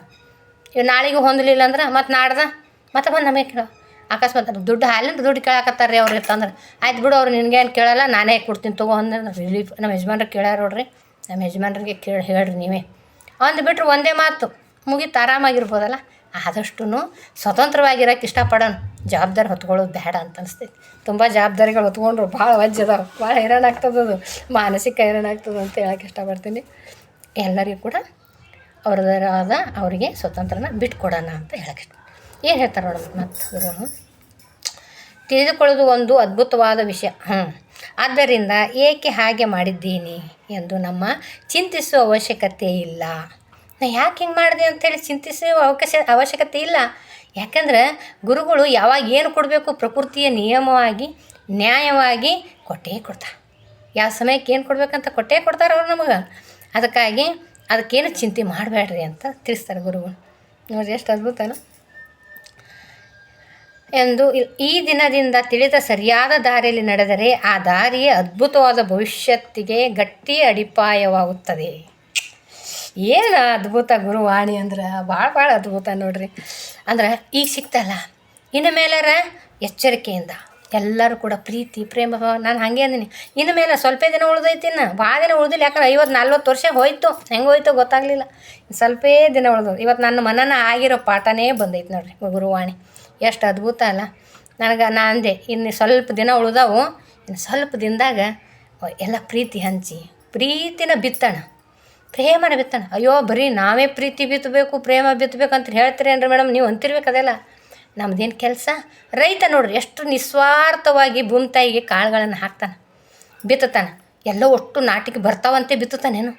ಇವ್ ನಾಳೆಗೆ ಹೊಂದಲಿಲ್ಲ ಅಂದ್ರೆ ಮತ್ತೆ ನಾಡ್ದ ಮತ್ತೆ ಬಂದು ನಮಗೆ ಕೇಳೋ. ಅಕಸ್ಮಾತ್ ದುಡ್ಡು ಹಾಲಿನ ದುಡ್ಡು ಕೇಳಕತ್ತಾರ ರೀ ಅವ್ರಿಗೆ ಇತ್ತಂದ್ರೆ. ಆಯ್ತು ಬಿಡು ಅವ್ರು ನಿನ್ಗೇನು ಕೇಳಲ್ಲ, ನಾನೇ ಕೊಡ್ತೀನಿ ತಗೋ ಅಂದ್ರೆ ರಿಲೀಫ್ ನಮ್ಮ ಯಜಮಾನ್ರಿಗೆ ಕೇಳ್ಯಾರ ನೋಡ್ರಿ. ನಮ್ಮ ಯಜಮಾನ್ರಿಗೆ ಕೇಳಿ ಹೇಳ್ರಿ ನೀವೇ. ಅಂದ್ಬಿಟ್ರೆ ಒಂದೇ ಮಾತು, ಮುಗೀತು ಆರಾಮಾಗಿರ್ಬೋದಲ್ಲ. ಆದಷ್ಟು ಸ್ವತಂತ್ರವಾಗಿರೋಕೆ ಇಷ್ಟಪಡೋಣ. ಜವಾಬ್ದಾರಿ ಹೊತ್ಕೊಳ್ಳೋದು ಬೇಡ ಅಂತ ಅನಿಸ್ತೈತಿ. ತುಂಬ ಜವಾಬ್ದಾರಿಗಳು ಹೊತ್ಕೊಂಡ್ರು. ಭಾಳ ವಜ್ಜ ಅದಾವೆ. ಭಾಳ ಹೈರಾಣ ಆಗ್ತದೆ ಅದು. ಮಾನಸಿಕ ಹೈರಾಣ ಆಗ್ತದೆ ಅಂತ ಹೇಳಕ್ಕೆ ಇಷ್ಟಪಡ್ತೀನಿ. ಎಲ್ಲರಿಗೂ ಕೂಡ ಅವ್ರದರಾದ ಅವರಿಗೆ ಸ್ವತಂತ್ರನ ಬಿಟ್ಕೊಡೋಣ ಅಂತ ಹೇಳಕ್ಕೆ ಇಷ್ಟ. ಏನು ಹೇಳ್ತಾರೆ ನೋಡೋಣ ಮತ್ತು ತಿಳಿದುಕೊಳ್ಳೋದು ಒಂದು ಅದ್ಭುತವಾದ ವಿಷಯ. ಹ್ಞೂ ಆದ್ದರಿಂದ ಏಕೆ ಹಾಗೆ ಮಾಡಿದ್ದೀನಿ ಎಂದು ನಮ್ಮ ಚಿಂತಿಸುವ ಅವಶ್ಯಕತೆ ಇಲ್ಲ. ನಾ ಯಾಕೆ ಹಿಂಗೆ ಮಾಡಿದೆ ಅಂತೇಳಿ ಚಿಂತಿಸುವ ಅವಕಾಶ, ಅವಶ್ಯಕತೆ ಇಲ್ಲ. ಯಾಕಂದ್ರೆ ಗುರುಗಳು ಯಾವಾಗ ಏನು ಕೊಡಬೇಕು ಪ್ರಕೃತಿಯ ನಿಯಮವಾಗಿ, ನ್ಯಾಯವಾಗಿ ಕೊಟ್ಟೇ ಕೊಡ್ತಾರೆ. ಯಾವ ಸಮಯಕ್ಕೆ ಏನು ಕೊಡಬೇಕಂತ ಕೊಟ್ಟೇ ಕೊಡ್ತಾರೆ ಅವ್ರು ನಮಗೆ. ಅದಕ್ಕಾಗಿ ಅದಕ್ಕೇನು ಚಿಂತೆ ಮಾಡಬೇಡ್ರಿ ಅಂತ ತಿಳಿಸ್ತಾರೆ ಗುರುಗಳು. ನೋಡಿ ಎಷ್ಟು ಅದ್ಭುತನ. ಎಂದು ಈ ದಿನದಿಂದ ತಿಳಿದ ಸರಿಯಾದ ದಾರಿಯಲ್ಲಿ ನಡೆದರೆ ಆ ದಾರಿಯೇ ಅದ್ಭುತವಾದ ಭವಿಷ್ಯತ್ತಿಗೆ ಗಟ್ಟಿ ಅಡಿಪಾಯವಾಗುತ್ತದೆ. ಏನು ಅದ್ಭುತ ಗುರುವಾಣಿ ಅಂದ್ರೆ ಭಾಳ ಭಾಳ ಅದ್ಭುತ ನೋಡ್ರಿ. ಅಂದ್ರೆ ಈಗ ಸಿಕ್ತಲ್ಲ, ಇನ್ನು ಮೇಲಾರ ಎಚ್ಚರಿಕೆಯಿಂದ ಎಲ್ಲರೂ ಕೂಡ ಪ್ರೀತಿ, ಪ್ರೇಮ ಭಾವ ನಾನು ಹಾಗೆ ಅಂದಿನಿ, ಇನ್ನು ಮೇಲೆ ಸ್ವಲ್ಪ ದಿನ ಉಳ್ದೈತಿ ಇನ್ನು ಭಾಳ ದಿನ ಉಳ್ದಿಲ್ಲ, ಯಾಕಂದ್ರೆ ಐವತ್ತು ನಲ್ವತ್ತು ವರ್ಷ ಹೋಯ್ತು, ಹೆಂಗೆ ಹೋಯ್ತು ಗೊತ್ತಾಗಲಿಲ್ಲ. ಸ್ವಲ್ಪೇ ದಿನ ಉಳ್ದು ಇವತ್ತು ನನ್ನ ಮನನ ಆಗಿರೋ ಪಾಠನೇ ಬಂದೈತೆ ನೋಡ್ರಿ ಗುರುವಾಣಿ. ಎಷ್ಟು ಅದ್ಭುತ ಅಲ್ಲ. ನನಗೆ ನಾ ಅಂದೆ, ಇನ್ನು ಸ್ವಲ್ಪ ದಿನ ಉಳ್ದಾವು, ಇನ್ನು ಸ್ವಲ್ಪ ದಿನದಾಗ ಎಲ್ಲ ಪ್ರೀತಿ ಹಂಚಿ, ಪ್ರೀತಿನ ಬಿತ್ತಣ. ಪ್ರೇಮನ ಬಿತ್ತಣ ಅಯ್ಯೋ, ಬರೀ ನಾವೇ ಪ್ರೀತಿ ಬಿತ್ತಬೇಕು, ಪ್ರೇಮ ಬಿತ್ತಬೇಕು ಅಂತ ಹೇಳ್ತೀರಿ ಅಂದ್ರೆ ಮೇಡಮ್? ನೀವು ಅಂತಿರ್ಬೇಕು ಅದೆಲ್ಲ. ನಮ್ದೇನು ಕೆಲಸ? ರೈತ ನೋಡ್ರಿ, ಎಷ್ಟು ನಿಸ್ವಾರ್ಥವಾಗಿ ಭೂಮಿ ತಾಯಿಗೆ ಕಾಳುಗಳನ್ನು ಹಾಕ್ತಾನೆ ಬಿತ್ತುತ್ತಾನೆ ಎಲ್ಲ ಒಟ್ಟು ನಾಟಿಗೆ ಬರ್ತಾವಂತೆ ಬಿತ್ತುತ್ತಾನೇನು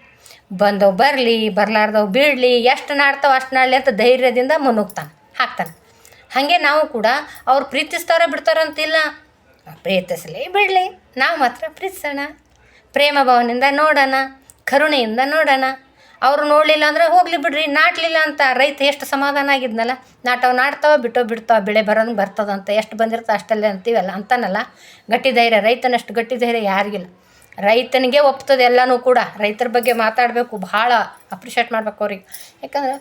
ಬಂದವು ಬರಲಿ, ಬರಲಾರ್ದವು ಬೀಳಲಿ, ಎಷ್ಟು ನಾಡ್ತಾವೆ ಅಷ್ಟು ನಾಡಲಿ ಅಂತ ಧೈರ್ಯದಿಂದ ಮುನ್ನುಗ್ತಾನೆ, ಹಾಕ್ತಾನೆ. ಹಾಗೆ ನಾವು ಕೂಡ ಅವ್ರು ಪ್ರೀತಿಸ್ತಾರ ಬಿಡ್ತಾರಂತಿಲ್ಲ. ಪ್ರೀತಿಸಲಿ ಬಿಡಲಿ, ನಾವು ಮಾತ್ರ ಪ್ರೀತಿಸೋಣ. ಪ್ರೇಮ ಭಾವನೆಯಿಂದ ನೋಡೋಣ. ಕರುಣೆಯಿಂದ ನೋಡೋಣ. ಅವರು ನೋಡಲಿಲ್ಲ ಅಂದ್ರೆ ಹೋಗಲಿ ಬಿಡ್ರಿ, ನಾಟಲಿಲ್ಲ ಅಂತ ರೈತ ಎಷ್ಟು ಸಮಾಧಾನ ಆಗಿದ್ನಲ್ಲ. ನಾಟವು ನಾಟ್ತಾವ ಬಿಟ್ಟೋ ಬಿಡ್ತಾವ, ಬೆಳೆ ಬರೋದು ಬರ್ತದಂತ. ಎಷ್ಟು ಬಂದಿರ್ತಾವೆ ಅಷ್ಟಲ್ಲೇ ಅಂತೀವಲ್ಲ ಅಂತಾನಲ್ಲ. ಗಟ್ಟಿ ಧೈರ್ಯ, ರೈತನಷ್ಟು ಗಟ್ಟಿ ಧೈರ್ಯ ಯಾರಿಗಿಲ್ಲ. ರೈತನಿಗೆ ಒಪ್ತದೆ ಎಲ್ಲನೂ ಕೂಡ. ರೈತರ ಬಗ್ಗೆ ಮಾತಾಡಬೇಕು, ಭಾಳ ಅಪ್ರಿಷಿಯೇಟ್ ಮಾಡ್ಬೇಕು ಅವ್ರಿಗೆ. ಯಾಕಂದ್ರೆ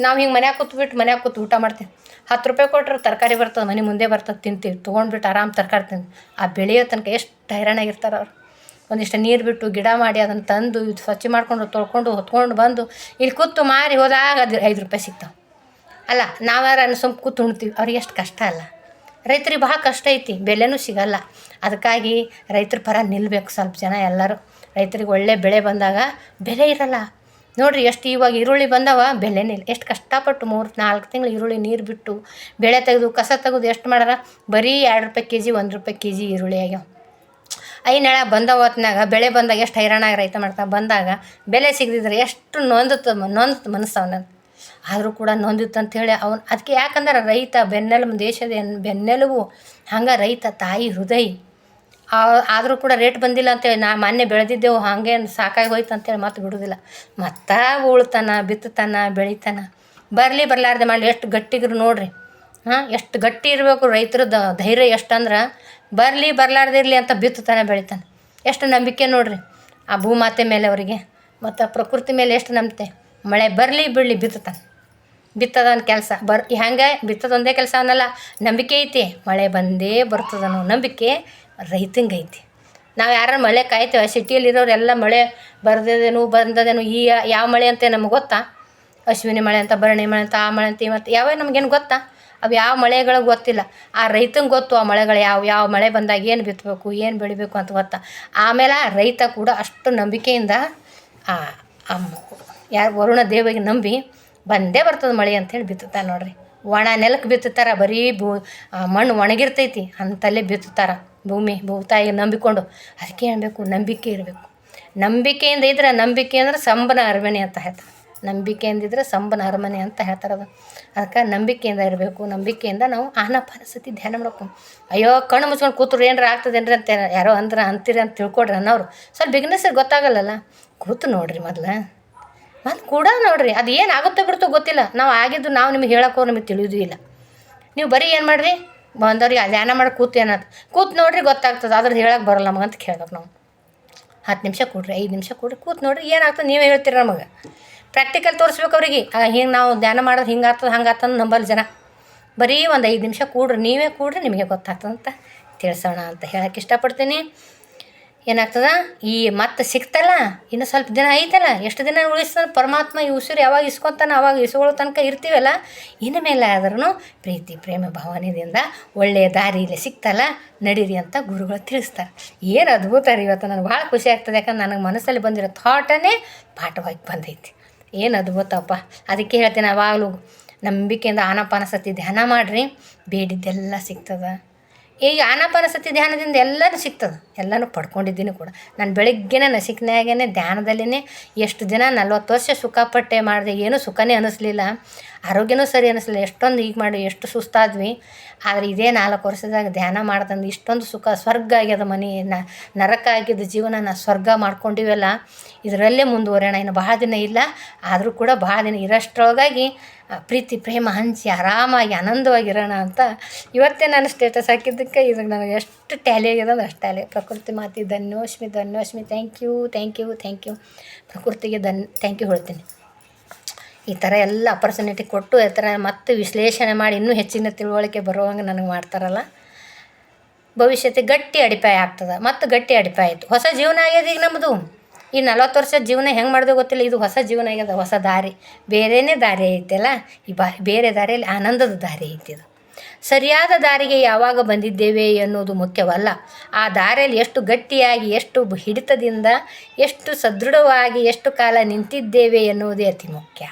ನಾವು ಹಿಂಗೆ ಮನ್ಯಾಗ ಕೂತ್ಬಿಟ್ಟು ಮನ್ಯಾಗ ಕೂತು ಊಟ ಮಾಡ್ತೀವಿ. ಹತ್ತು ರೂಪಾಯಿ ಕೊಟ್ಟರೆ ತರಕಾರಿ ಬರ್ತದೆ, ಮನೆ ಮುಂದೆ ಬರ್ತದೆ, ತಿಂತೀವಿ. ತೊಗೊಂಡ್ಬಿಟ್ಟು ಆರಾಮ್ ತರಕಾರಿ ತಿಂದು. ಆ ಬೆಳೆಯೋ ತನಕ ಎಷ್ಟು ಹೈರಾಣಾಗಿರ್ತಾರೆ ಅವ್ರು. ಒಂದಿಷ್ಟು ನೀರು ಬಿಟ್ಟು ಗಿಡ ಮಾಡಿ ಅದನ್ನು ತಂದು ಇದು ಸ್ವಚ್ಛ ಮಾಡ್ಕೊಂಡು ತೊಳ್ಕೊಂಡು ಹೊತ್ಕೊಂಡು ಬಂದು ಇಲ್ಲಿ ಕೂತು ಮಾರಿ ಹೋದಾಗ ಅದು ಐದು ರೂಪಾಯಿ ಸಿಗ್ತಾವೆ. ಅಲ್ಲ ನಾವಾರ ಸುಮ್ ಕೂತು ಉಣ್ತೀವಿ. ಅವ್ರಿಗೆ ಎಷ್ಟು ಕಷ್ಟ ಅಲ್ಲ. ರೈತರಿಗೆ ಭಾಳ ಕಷ್ಟ ಐತಿ. ಬೆಲೆನೂ ಸಿಗಲ್ಲ. ಅದಕ್ಕಾಗಿ ರೈತರ ಪರ ನಿಲ್ಲಬೇಕು ಸ್ವಲ್ಪ ಜನ ಎಲ್ಲರೂ. ರೈತರಿಗೆ ಒಳ್ಳೆ ಬೆಳೆ ಬಂದಾಗ ಬೆಲೆ ಇರಲ್ಲ. ನೋಡಿರಿ, ಎಷ್ಟು ಇವಾಗ ಈರುಳ್ಳಿ ಬಂದವ ಬೆಲೆನೇ ಇಲ್ಲ ಎಷ್ಟು ಕಷ್ಟಪಟ್ಟು ಮೂರು ನಾಲ್ಕು ತಿಂಗಳು ಈರುಳ್ಳಿ ನೀರು ಬಿಟ್ಟು ಬೆಳೆ ತೆಗೆದು, ಕಸ ತೆಗೆದು ಎಷ್ಟು ಮಾಡ್ಯಾರ? ಬರೀ ಎರಡು ರೂಪಾಯಿ ಕೆ ಜಿ ಒಂದು ರೂಪಾಯಿ ಕೆ ಜಿ ಈರುಳ್ಳಿ ಆಗ್ಯಾವ. ಐನೆಳ ಬಂದ ಹೊತ್ನಾಗ ಬೆಳೆ ಬಂದಾಗ ಎಷ್ಟು ಹೈರಾಣಾಗಿ ರೈತ ಮಾಡ್ತಾ ಬಂದಾಗ, ಬೆಲೆ ಸಿಗದಿದ್ರೆ ಎಷ್ಟು ನೊಂದುತ್ತ ನೊಂದು ಮನಸ್ಸು ಅವನದು ಆದರೂ ಕೂಡ ನೊಂದಿತ್ತು ಅಂಥೇಳಿ ಅವನು ಅದಕ್ಕೆ ಯಾಕಂದ್ರೆ ರೈತ ಬೆನ್ನೆಲುಬು, ದೇಶದ ಬೆನ್ನೆಲುಬು, ಹಂಗೆ ರೈತ ತಾಯಿ ಹೃದಯ. ಆದರೂ ಕೂಡ ರೇಟ್ ಬಂದಿಲ್ಲ ಅಂತೇಳಿ ನಾ ಮೊನ್ನೆ ಬೆಳೆದಿದ್ದೆವು, ಹಾಗೆ ಸಾಕಾಗಿ ಹೋಯ್ತು ಅಂತೇಳಿ ಮತ್ತೆ ಬಿಡೋದಿಲ್ಲ. ಮತ್ತೆ ಉಳ್ತಾನ, ಬಿತ್ತತಾನ, ಬೆಳಿತಾನ, ಬರಲಿ ಬರಲಾರ್ದೆ ಮಾಡಲಿ, ಎಷ್ಟು ಗಟ್ಟಿಗರು ನೋಡ್ರಿ. ಹಾಂ? ಎಷ್ಟು ಗಟ್ಟಿ ಇರಬೇಕು ರೈತರದ ಧೈರ್ಯ ಎಷ್ಟು ಅಂದ್ರೆ ಬರಲಿ ಬರಲಾರ್ದಿರಲಿ ಅಂತ ಬಿತ್ತುತ್ತಾನೆ ಬೆಳಿತಾನೆ. ಎಷ್ಟು ನಂಬಿಕೆ ನೋಡ್ರಿ. ಆ ಭೂಮಾತೆ ಮೇಲೆ ಅವರಿಗೆ ಮತ್ತು ಪ್ರಕೃತಿ ಮೇಲೆ ಎಷ್ಟು ನಂಬಿತೆ. ಮಳೆ ಬರಲಿ ಬಿಡಲಿ ಬಿತ್ತತಾನೆ ಬಿತ್ತದನ್ ಕೆಲಸ. ಬರ್ ಹೆಂಗೆ ಬಿತ್ತದೊಂದೇ ಕೆಲಸ ಅನ್ನಲ್ಲ, ನಂಬಿಕೆ ಐತಿ. ಮಳೆ ಬಂದೇ ಬರ್ತದೆ ಅನ್ನೋ ನಂಬಿಕೆ ರೈತಂಗೆ ಐತಿ. ನಾವು ಯಾರು ಮಳೆ ಕಾಯ್ತೇವೆ ಸಿಟಿಯಲ್ಲಿರೋರೆಲ್ಲ ಮಳೆ ಬರ್ದೇನು ಬಂದದೇನು, ಈ ಯಾವ ಮಳೆ ಅಂತ ನಮ್ಗೆ ಗೊತ್ತಾ? ಅಶ್ವಿನಿ ಮಳೆ ಅಂತ, ಭರಣಿ ಮಳೆ ಅಂತ, ಆ ಮಳೆ ಅಂತ ಮತ್ತು ಯಾವ ನಮಗೇನು ಗೊತ್ತಾ? ಅವು ಯಾವ ಮಳೆಗಳು ಗೊತ್ತಿಲ್ಲ. ಆ ರೈತಂಗೆ ಗೊತ್ತು ಆ ಮಳೆಗಳು ಯಾವ ಯಾವ ಮಳೆ ಬಂದಾಗ ಏನು ಬಿತ್ತಬೇಕು ಏನು ಬೆಳಿಬೇಕು ಅಂತ ಗೊತ್ತಾ. ಆಮೇಲೆ ಆ ರೈತ ಕೂಡ ಅಷ್ಟು ನಂಬಿಕೆಯಿಂದ ಆ ಯಾರು ವರುಣ ದೇವಿಗೆ ನಂಬಿ ಬಂದೇ ಬರ್ತದೆ ಮಳೆ ಅಂತೇಳಿ ಬಿತ್ತುತ್ತಾರೆ ನೋಡ್ರಿ. ಒಣ ನೆಲಕ್ಕೆ ಬಿತ್ತುತ್ತಾರ, ಬರೀ ಭೂ ಮಣ್ಣು ಒಣಗಿರ್ತೈತಿ, ಅಂತಲ್ಲೇ ಬಿತ್ತುತ್ತಾರ. ಭೂಮಿ ಭೂತಾಯಿ ನಂಬಿಕೊಂಡು. ಅದಕ್ಕೆ ಏನ್ಬೇಕು ನಂಬಿಕೆ ಇರಬೇಕು. ನಂಬಿಕೆಯಿಂದ ಇದ್ರೆ ನಂಬಿಕೆ ಅಂದ್ರೆ ಸಂಬನ ಅರಮನೆ ಅಂತ ಹೇಳ್ತಾರೆ. ನಂಬಿಕೆಯಿಂದ ಇದ್ರೆ ಸಂಬನ ಅರಮನೆ ಅಂತ ಹೇಳ್ತಾರೆ ಅದು. ಅದಕ್ಕೆ ನಂಬಿಕೆಯಿಂದ ಇರಬೇಕು. ನಂಬಿಕೆಯಿಂದ ನಾವು ಆನಾಪಾನ ಸತಿ ಧ್ಯಾನ ಮಾಡ್ಕೊಂಡು ಅಯ್ಯೋ, ಕಣ್ಣು ಮುಚ್ಕೊಂಡು ಕೂತ್ರು ಏನರ ಆಗ್ತದೇನ್ರಿ ಅಂತ ಯಾರೋ ಅಂದ್ರೆ ಅಂತೀರಿ ಅಂತ ತಿಳ್ಕೊಡ್ರಿ ಅನ್ನೋರು. ಸ್ವಲ್ಪ ಬಿಗ್ನೆಸ್ಸಿಗೆ ಗೊತ್ತಾಗಲ್ಲಲ್ಲ? ಕೂತು ನೋಡ್ರಿ ಮೊದ್ಲು. ಮತ್ತು ಕೂಡ ನೋಡ್ರಿ. ಅದು ಏನು ಆಗುತ್ತೋ ಬಿಡ್ತೋ ಗೊತ್ತಿಲ್ಲ. ನಾವು ಆಗಿದ್ದು ನಾವು ನಿಮಗೆ ಹೇಳೋಕ್ಕೋ ನಿಮಗೆ ತಿಳಿಯೋದು ಇಲ್ಲ. ನೀವು ಬರೀ ಏನು ಮಾಡಿರಿ? ಬಂದವ್ರಿಗೆ ಧ್ಯಾನ ಮಾಡಿ ಕೂತು ಏನಂತ ಕೂತು ನೋಡ್ರಿ ಗೊತ್ತಾಗ್ತದೆ. ಅದ್ರದ್ದು ಹೇಳಕ್ಕೆ ಬರಲ್ಲ ನಮಗಂತ ಕೇಳ್ಬೇಕು ನಾವು. ಹತ್ತು ನಿಮಿಷ ಕೊಡ್ರಿ, ಐದು ನಿಮಿಷ ಕೊಡ್ರಿ. ಕೂತು ನೋಡ್ರಿ ಏನಾಗ್ತದೆ ನೀವೇ ಹೇಳ್ತೀರ ನಮಗೆ. ಪ್ರಾಕ್ಟಿಕಲ್ ತೋರಿಸ್ಬೇಕು ಅವ್ರಿಗೆ. ಹಿಂಗೆ ನಾವು ಧ್ಯಾನ ಮಾಡೋದು ಹಿಂಗೆ ಆಗ್ತದೆ, ಹಂಗೆ ಆಗ್ತದೆ ನಂಬಲ್ಲಿ ಜನ. ಬರೀ ಒಂದು ಐದು ನಿಮಿಷ ಕೂಡ್ರಿ, ನೀವೇ ಕೂಡ್ರಿ ನಿಮಗೆ ಗೊತ್ತಾಗ್ತದಂತ ತಿಳಿಸೋಣ ಅಂತ ಹೇಳಕ್ಕೆ ಇಷ್ಟಪಡ್ತೀನಿ. ಏನಾಗ್ತದ? ಈ ಮತ್ತೆ ಸಿಕ್ತಲ್ಲ, ಇನ್ನು ಸ್ವಲ್ಪ ದಿನ ಐತಲ್ಲ, ಎಷ್ಟು ದಿನ ಉಳಿಸ್ತಾನೆ ಪರಮಾತ್ಮ ಈ ಉಸಿರು ಯಾವಾಗ ಇಸ್ಕೊತಾನೆ, ಅವಾಗ ಇಸ್ಕೊಳ್ಳೋ ತನಕ ಇರ್ತೀವಲ್ಲ, ಇನ್ನು ಮೇಲೆ ಆದ್ರೂ ಪ್ರೀತಿ, ಪ್ರೇಮ, ಭಾವನೆಯಿಂದ ಒಳ್ಳೆಯ ದಾರಿಯಲ್ಲಿ ಸಿಕ್ತಲ್ಲ, ನಡೀರಿ ಅಂತ ಗುರುಗಳು ತಿಳಿಸ್ತಾರೆ. ಏನು ಅದ್ಭುತ ರೀ ಇವತ್ತು ನನಗೆ ಭಾಳ ಖುಷಿ ಆಗ್ತದೆ, ಯಾಕಂದ್ರೆ ನನಗೆ ಮನಸ್ಸಲ್ಲಿ ಬಂದಿರೋ ಥಾಟನೇ ಪಾಠವಾಗಿ ಬಂದೈತಿ. ಏನು ಅದ್ಭುತಪ್ಪ ಅದಕ್ಕೆ ಹೇಳ್ತೀನಿ ಯಾವಾಗಲೂ ನಂಬಿಕೆಯಿಂದ ಆನಪಾನ ಸತಿ ಧ್ಯಾನ ಮಾಡಿರಿ, ಬೇಡಿದ್ದೆಲ್ಲ ಸಿಗ್ತದೆ. ಈಗ ಆನಪಾನ ಸತಿ ಧ್ಯಾನದಿಂದ ಎಲ್ಲನೂ ಸಿಗ್ತದೆ. ಎಲ್ಲನೂ ಪಡ್ಕೊಂಡಿದ್ದೀನಿ ಕೂಡ. ನಾನು ಬೆಳಗ್ಗೆನೇ ನಸಿಕ್ನಾಗೇ ಧ್ಯಾನದಲ್ಲಿನೇ ಎಷ್ಟು ದಿನ ನಲ್ವತ್ತು ವರ್ಷ ಸುಖಪಟ್ಟೆ ಮಾಡಿದೆ, ಏನೂ ಸುಖನೇ ಅನ್ನಿಸ್ಲಿಲ್ಲ ಆರೋಗ್ಯನೂ ಸರಿ ಅನ್ನಿಸ್ಲಿಲ್ಲ ಎಷ್ಟೊಂದು ಈಗ ಮಾಡಿ, ಎಷ್ಟು ಸುಸ್ತಾದ್ವಿ. ಆದರೆ ಇದೇ ನಾಲ್ಕು ವರ್ಷದಾಗ ಧ್ಯಾನ ಮಾಡ್ದಂದು ಇಷ್ಟೊಂದು ಸುಖ, ಸ್ವರ್ಗ ಆಗ್ಯದ ಮನೆ. ನರಕ ಆಗಿದ್ದ ಜೀವನ ಸ್ವರ್ಗ ಮಾಡ್ಕೊಂಡಿವಲ್ಲ. ಇದರಲ್ಲೇ ಮುಂದುವರೆಯೋಣ. ಇನ್ನು ಭಾಳ ದಿನ ಇಲ್ಲ. ಆದರೂ ಕೂಡ ಭಾಳ ದಿನ ಇರೋಷ್ಟ್ರೊಳಗಾಗಿ ಪ್ರೀತಿ, ಪ್ರೇಮ ಹಂಚಿ, ಆರಾಮಾಗಿ ಆನಂದವಾಗಿರೋಣ ಅಂತ ಇವತ್ತೇ ನಾನು ಸ್ಟೇಟಸ್ ಹಾಕಿದ್ದಕ್ಕೆ ಇದಕ್ಕೆ ನನಗೆ ಎಷ್ಟು ಟ್ಯಾಲಿ ಆಗಿದೆ ಅಂದ್ರೆ ಅಷ್ಟು ಟ್ಯಾಲಿ ಪ್ರಕೃತಿ ಮಾತಿ ಧನ್ಯೋಶ್ಮಿ ಧನ್ಯೋಶ್ಮಿ thank you thank you thank you ಪ್ರಕೃತಿಗೆ ಧನ್ ಥ್ಯಾಂಕ್ ಯು ಹೇಳ್ತೀನಿ. ಈ ಥರ ಎಲ್ಲ ಅಪರ್ಚುನಿಟಿ ಕೊಟ್ಟು ಈ ಥರ ಮತ್ತೆ ವಿಶ್ಲೇಷಣೆ ಮಾಡಿ ಇನ್ನೂ ಹೆಚ್ಚಿನ ತಿಳುವಳಿಕೆ ಬರುವಂಗೆ ನನಗೆ ಮಾಡ್ತಾರಲ್ಲ. ಭವಿಷ್ಯತೆ ಗಟ್ಟಿ ಅಡಿಪಾಯ ಆಗ್ತದೆ. ಮತ್ತು ಗಟ್ಟಿ ಅಡಿಪಾಯ ಆಯಿತು. ಹೊಸ ಜೀವನ ಆಗ್ಯದ ಈಗ ನಮ್ಮದು ಈ ನಲವತ್ತು ವರ್ಷ ಜೀವನ ಹೆಂಗೆ ಮಾಡಿದೆ ಗೊತ್ತಿಲ್ಲ. ಇದು ಹೊಸ ಜೀವನ ಆಗ್ಯದ. ಹೊಸ ದಾರಿ. ಬೇರೆಯೇ ದಾರಿ ಐತಲ್ಲ ಈ ಬಾ, ಬೇರೆ ದಾರಿಯಲ್ಲಿ ಆನಂದದ ದಾರಿ ಐತಿ ಇದು. ಸರಿಯಾದ ದಾರಿಗೆ ಯಾವಾಗ ಬಂದಿದ್ದೇವೆ ಎನ್ನುವುದು ಮುಖ್ಯವಲ್ಲ. ಆ ದಾರಿಯಲ್ಲಿ ಎಷ್ಟು ಗಟ್ಟಿಯಾಗಿ, ಎಷ್ಟು ಹಿಡಿತದಿಂದ, ಎಷ್ಟು ಸದೃಢವಾಗಿ, ಎಷ್ಟು ಕಾಲ ನಿಂತಿದ್ದೇವೆ ಎನ್ನುವುದೇ ಅತಿ ಮುಖ್ಯ.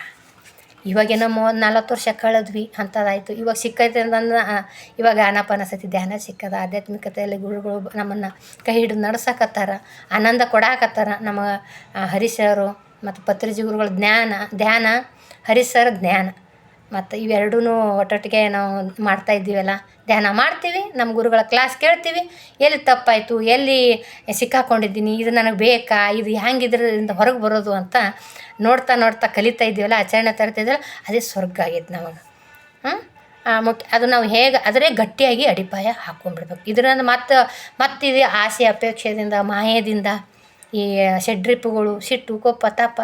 ಇವಾಗೇನೋ ಮೂವತ್ತು ನಲ್ವತ್ತು ವರ್ಷ ಕಳೆದ್ವಿ ಅಂಥದ್ದಾಯ್ತು ಇವಾಗ ಸಿಕ್ಕೈತೆ ಅಂತಂದ್ರೆ ಇವಾಗ ಆನಾಪಾನ ಸತಿ ಧ್ಯಾನ ಸಿಕ್ಕದ, ಆಧ್ಯಾತ್ಮಿಕತೆಯಲ್ಲಿ ಗುರುಗಳು ನಮ್ಮನ್ನು ಕೈ ಹಿಡಿದು ನಡ್ಸಕತ್ತಾರ, ಆನಂದ ಕೊಡಾಕತ್ತಾರ ನಮ್ಮ ಹರಿಸರು ಮತ್ತು ಪತ್ರಿಜಿ ಗುರುಗಳ ಜ್ಞಾನ, ಧ್ಯಾನ, ಹರಿಸರ ಸರ್ ಜ್ಞಾನ. ಮತ್ತು ಇವೆರಡೂ ಒಟ್ಟೊಟ್ಟಿಗೆ ನಾವು ಮಾಡ್ತಾ ಇದ್ದೀವಲ್ಲ ಧ್ಯಾನ ಮಾಡ್ತೀವಿ, ನಮ್ಮ ಗುರುಗಳ ಕ್ಲಾಸ್ ಕೇಳ್ತೀವಿ, ಎಲ್ಲಿ ತಪ್ಪಾಯಿತು, ಎಲ್ಲಿ ಸಿಕ್ಕಾಕೊಂಡಿದ್ದೀನಿ, ಇದು ನನಗೆ ಬೇಕಾ, ಇದು ಹೆಂಗೆ ಇದರಿಂದ ಹೊರಗೆ ಬರೋದು ಅಂತ ನೋಡ್ತಾ ನೋಡ್ತಾ ಕಲಿತಾ ಇದ್ದೀವಲ್ಲ, ಆಚರಣೆ ತರ್ತಿದ್ದೀವಲ್ಲ ಅದೇ ಸ್ವರ್ಗ ಆಗೈತೆ ನಮಗೆ. ಹ್ಞೂ ಮುಖ್ಯ, ಅದು ನಾವು ಹೇಗೆ, ಅದರೇ ಗಟ್ಟಿಯಾಗಿ ಅಡಿಪಾಯ ಹಾಕ್ಕೊಂಡ್ಬಿಡ್ಬೇಕು ಇದರಿಂದ ಮತ್ತು, ಮತ್ತಿದೆ ಆಸೆ, ಅಪೇಕ್ಷೆಯಿಂದ ಮಾಯದಿಂದ ಈ ಷಡ್ರಿಪ್ಪುಗಳು ಸಿಟ್ಟು, ಕೋಪ, ತಾಪ,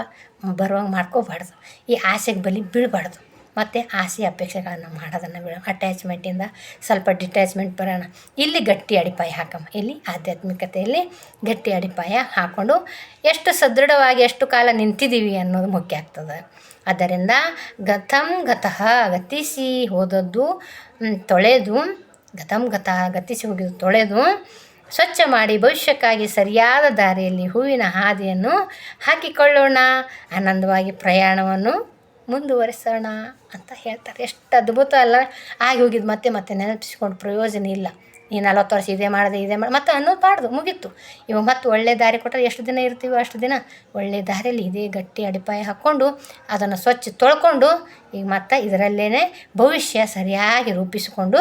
ಬರುವಂಗೆ ಮಾಡ್ಕೋಬಾರ್ದು. ಈ ಆಸೆಗೆ ಬಲಿ ಬೀಳಬಾರ್ದು. ಮತ್ತು ಆಸೆ ಅಪೇಕ್ಷೆಗಳನ್ನು ಮಾಡೋದನ್ನು ಬಿಡೋಣ. ಅಟ್ಯಾಚ್ಮೆಂಟಿಂದ ಸ್ವಲ್ಪ ಡಿಟ್ಯಾಚ್ಮೆಂಟ್ ಬರೋಣ. ಇಲ್ಲಿ ಗಟ್ಟಿ ಅಡಿಪಾಯ ಹಾಕಮ್ಮ. ಇಲ್ಲಿ ಆಧ್ಯಾತ್ಮಿಕತೆಯಲ್ಲಿ ಗಟ್ಟಿ ಅಡಿಪಾಯ ಹಾಕ್ಕೊಂಡು ಎಷ್ಟು ಸದೃಢವಾಗಿ ಎಷ್ಟು ಕಾಲ ನಿಂತಿದ್ದೀವಿ ಅನ್ನೋದು ಮುಖ್ಯ ಆಗ್ತದೆ. ಆದ್ದರಿಂದ ಗತಂ ಗತಃ ಗತಿಸಿ ಹೋದದ್ದು ತೊಳೆದು, ಗತಂ ಗತಃ ಗತಿಸಿ ಹೋಗಿದ್ದು, ತೊಳೆದು ಸ್ವಚ್ಛ ಮಾಡಿ ಭವಿಷ್ಯಕ್ಕಾಗಿ ಸರಿಯಾದ ದಾರಿಯಲ್ಲಿ ಹೂವಿನ ಹಾದಿಯನ್ನು ಹಾಕಿಕೊಳ್ಳೋಣ. ಆನಂದವಾಗಿ ಪ್ರಯಾಣವನ್ನು ಮುಂದುವರಿಸೋಣ ಅಂತ ಹೇಳ್ತಾರೆ. ಎಷ್ಟು ಅದ್ಭುತ ಅಲ್ಲ. ಆಗಿ ಹೋಗಿದ್ದು ಮತ್ತೆ ಮತ್ತೆ ನೆನಪಿಸ್ಕೊಂಡು ಪ್ರಯೋಜನ ಇಲ್ಲ. ನೀ ನಲ್ವತ್ತು ವರ್ಷ ಇದೇ ಮಾಡಿದೆ, ಇದೇ ಮಾಡಿ, ಮತ್ತೆ ಅನ್ನೋದು ಮುಗೀತು. ಇವಾಗ ಮತ್ತೆ ಒಳ್ಳೆ ದಾರಿ ಕೊಟ್ಟರೆ ಎಷ್ಟು ದಿನ ಇರ್ತೀವೋ ಅಷ್ಟು ದಿನ. ಒಳ್ಳೆ ದಾರಿಯಲ್ಲಿ ಇದೇ ಗಟ್ಟಿ ಅಡಿಪಾಯ ಹಾಕ್ಕೊಂಡು ಅದನ್ನು ಸ್ವಚ್ಛ ತೊಳ್ಕೊಂಡು ಈಗ ಮತ್ತೆ ಇದರಲ್ಲೇ ಭವಿಷ್ಯ ಸರಿಯಾಗಿ ರೂಪಿಸಿಕೊಂಡು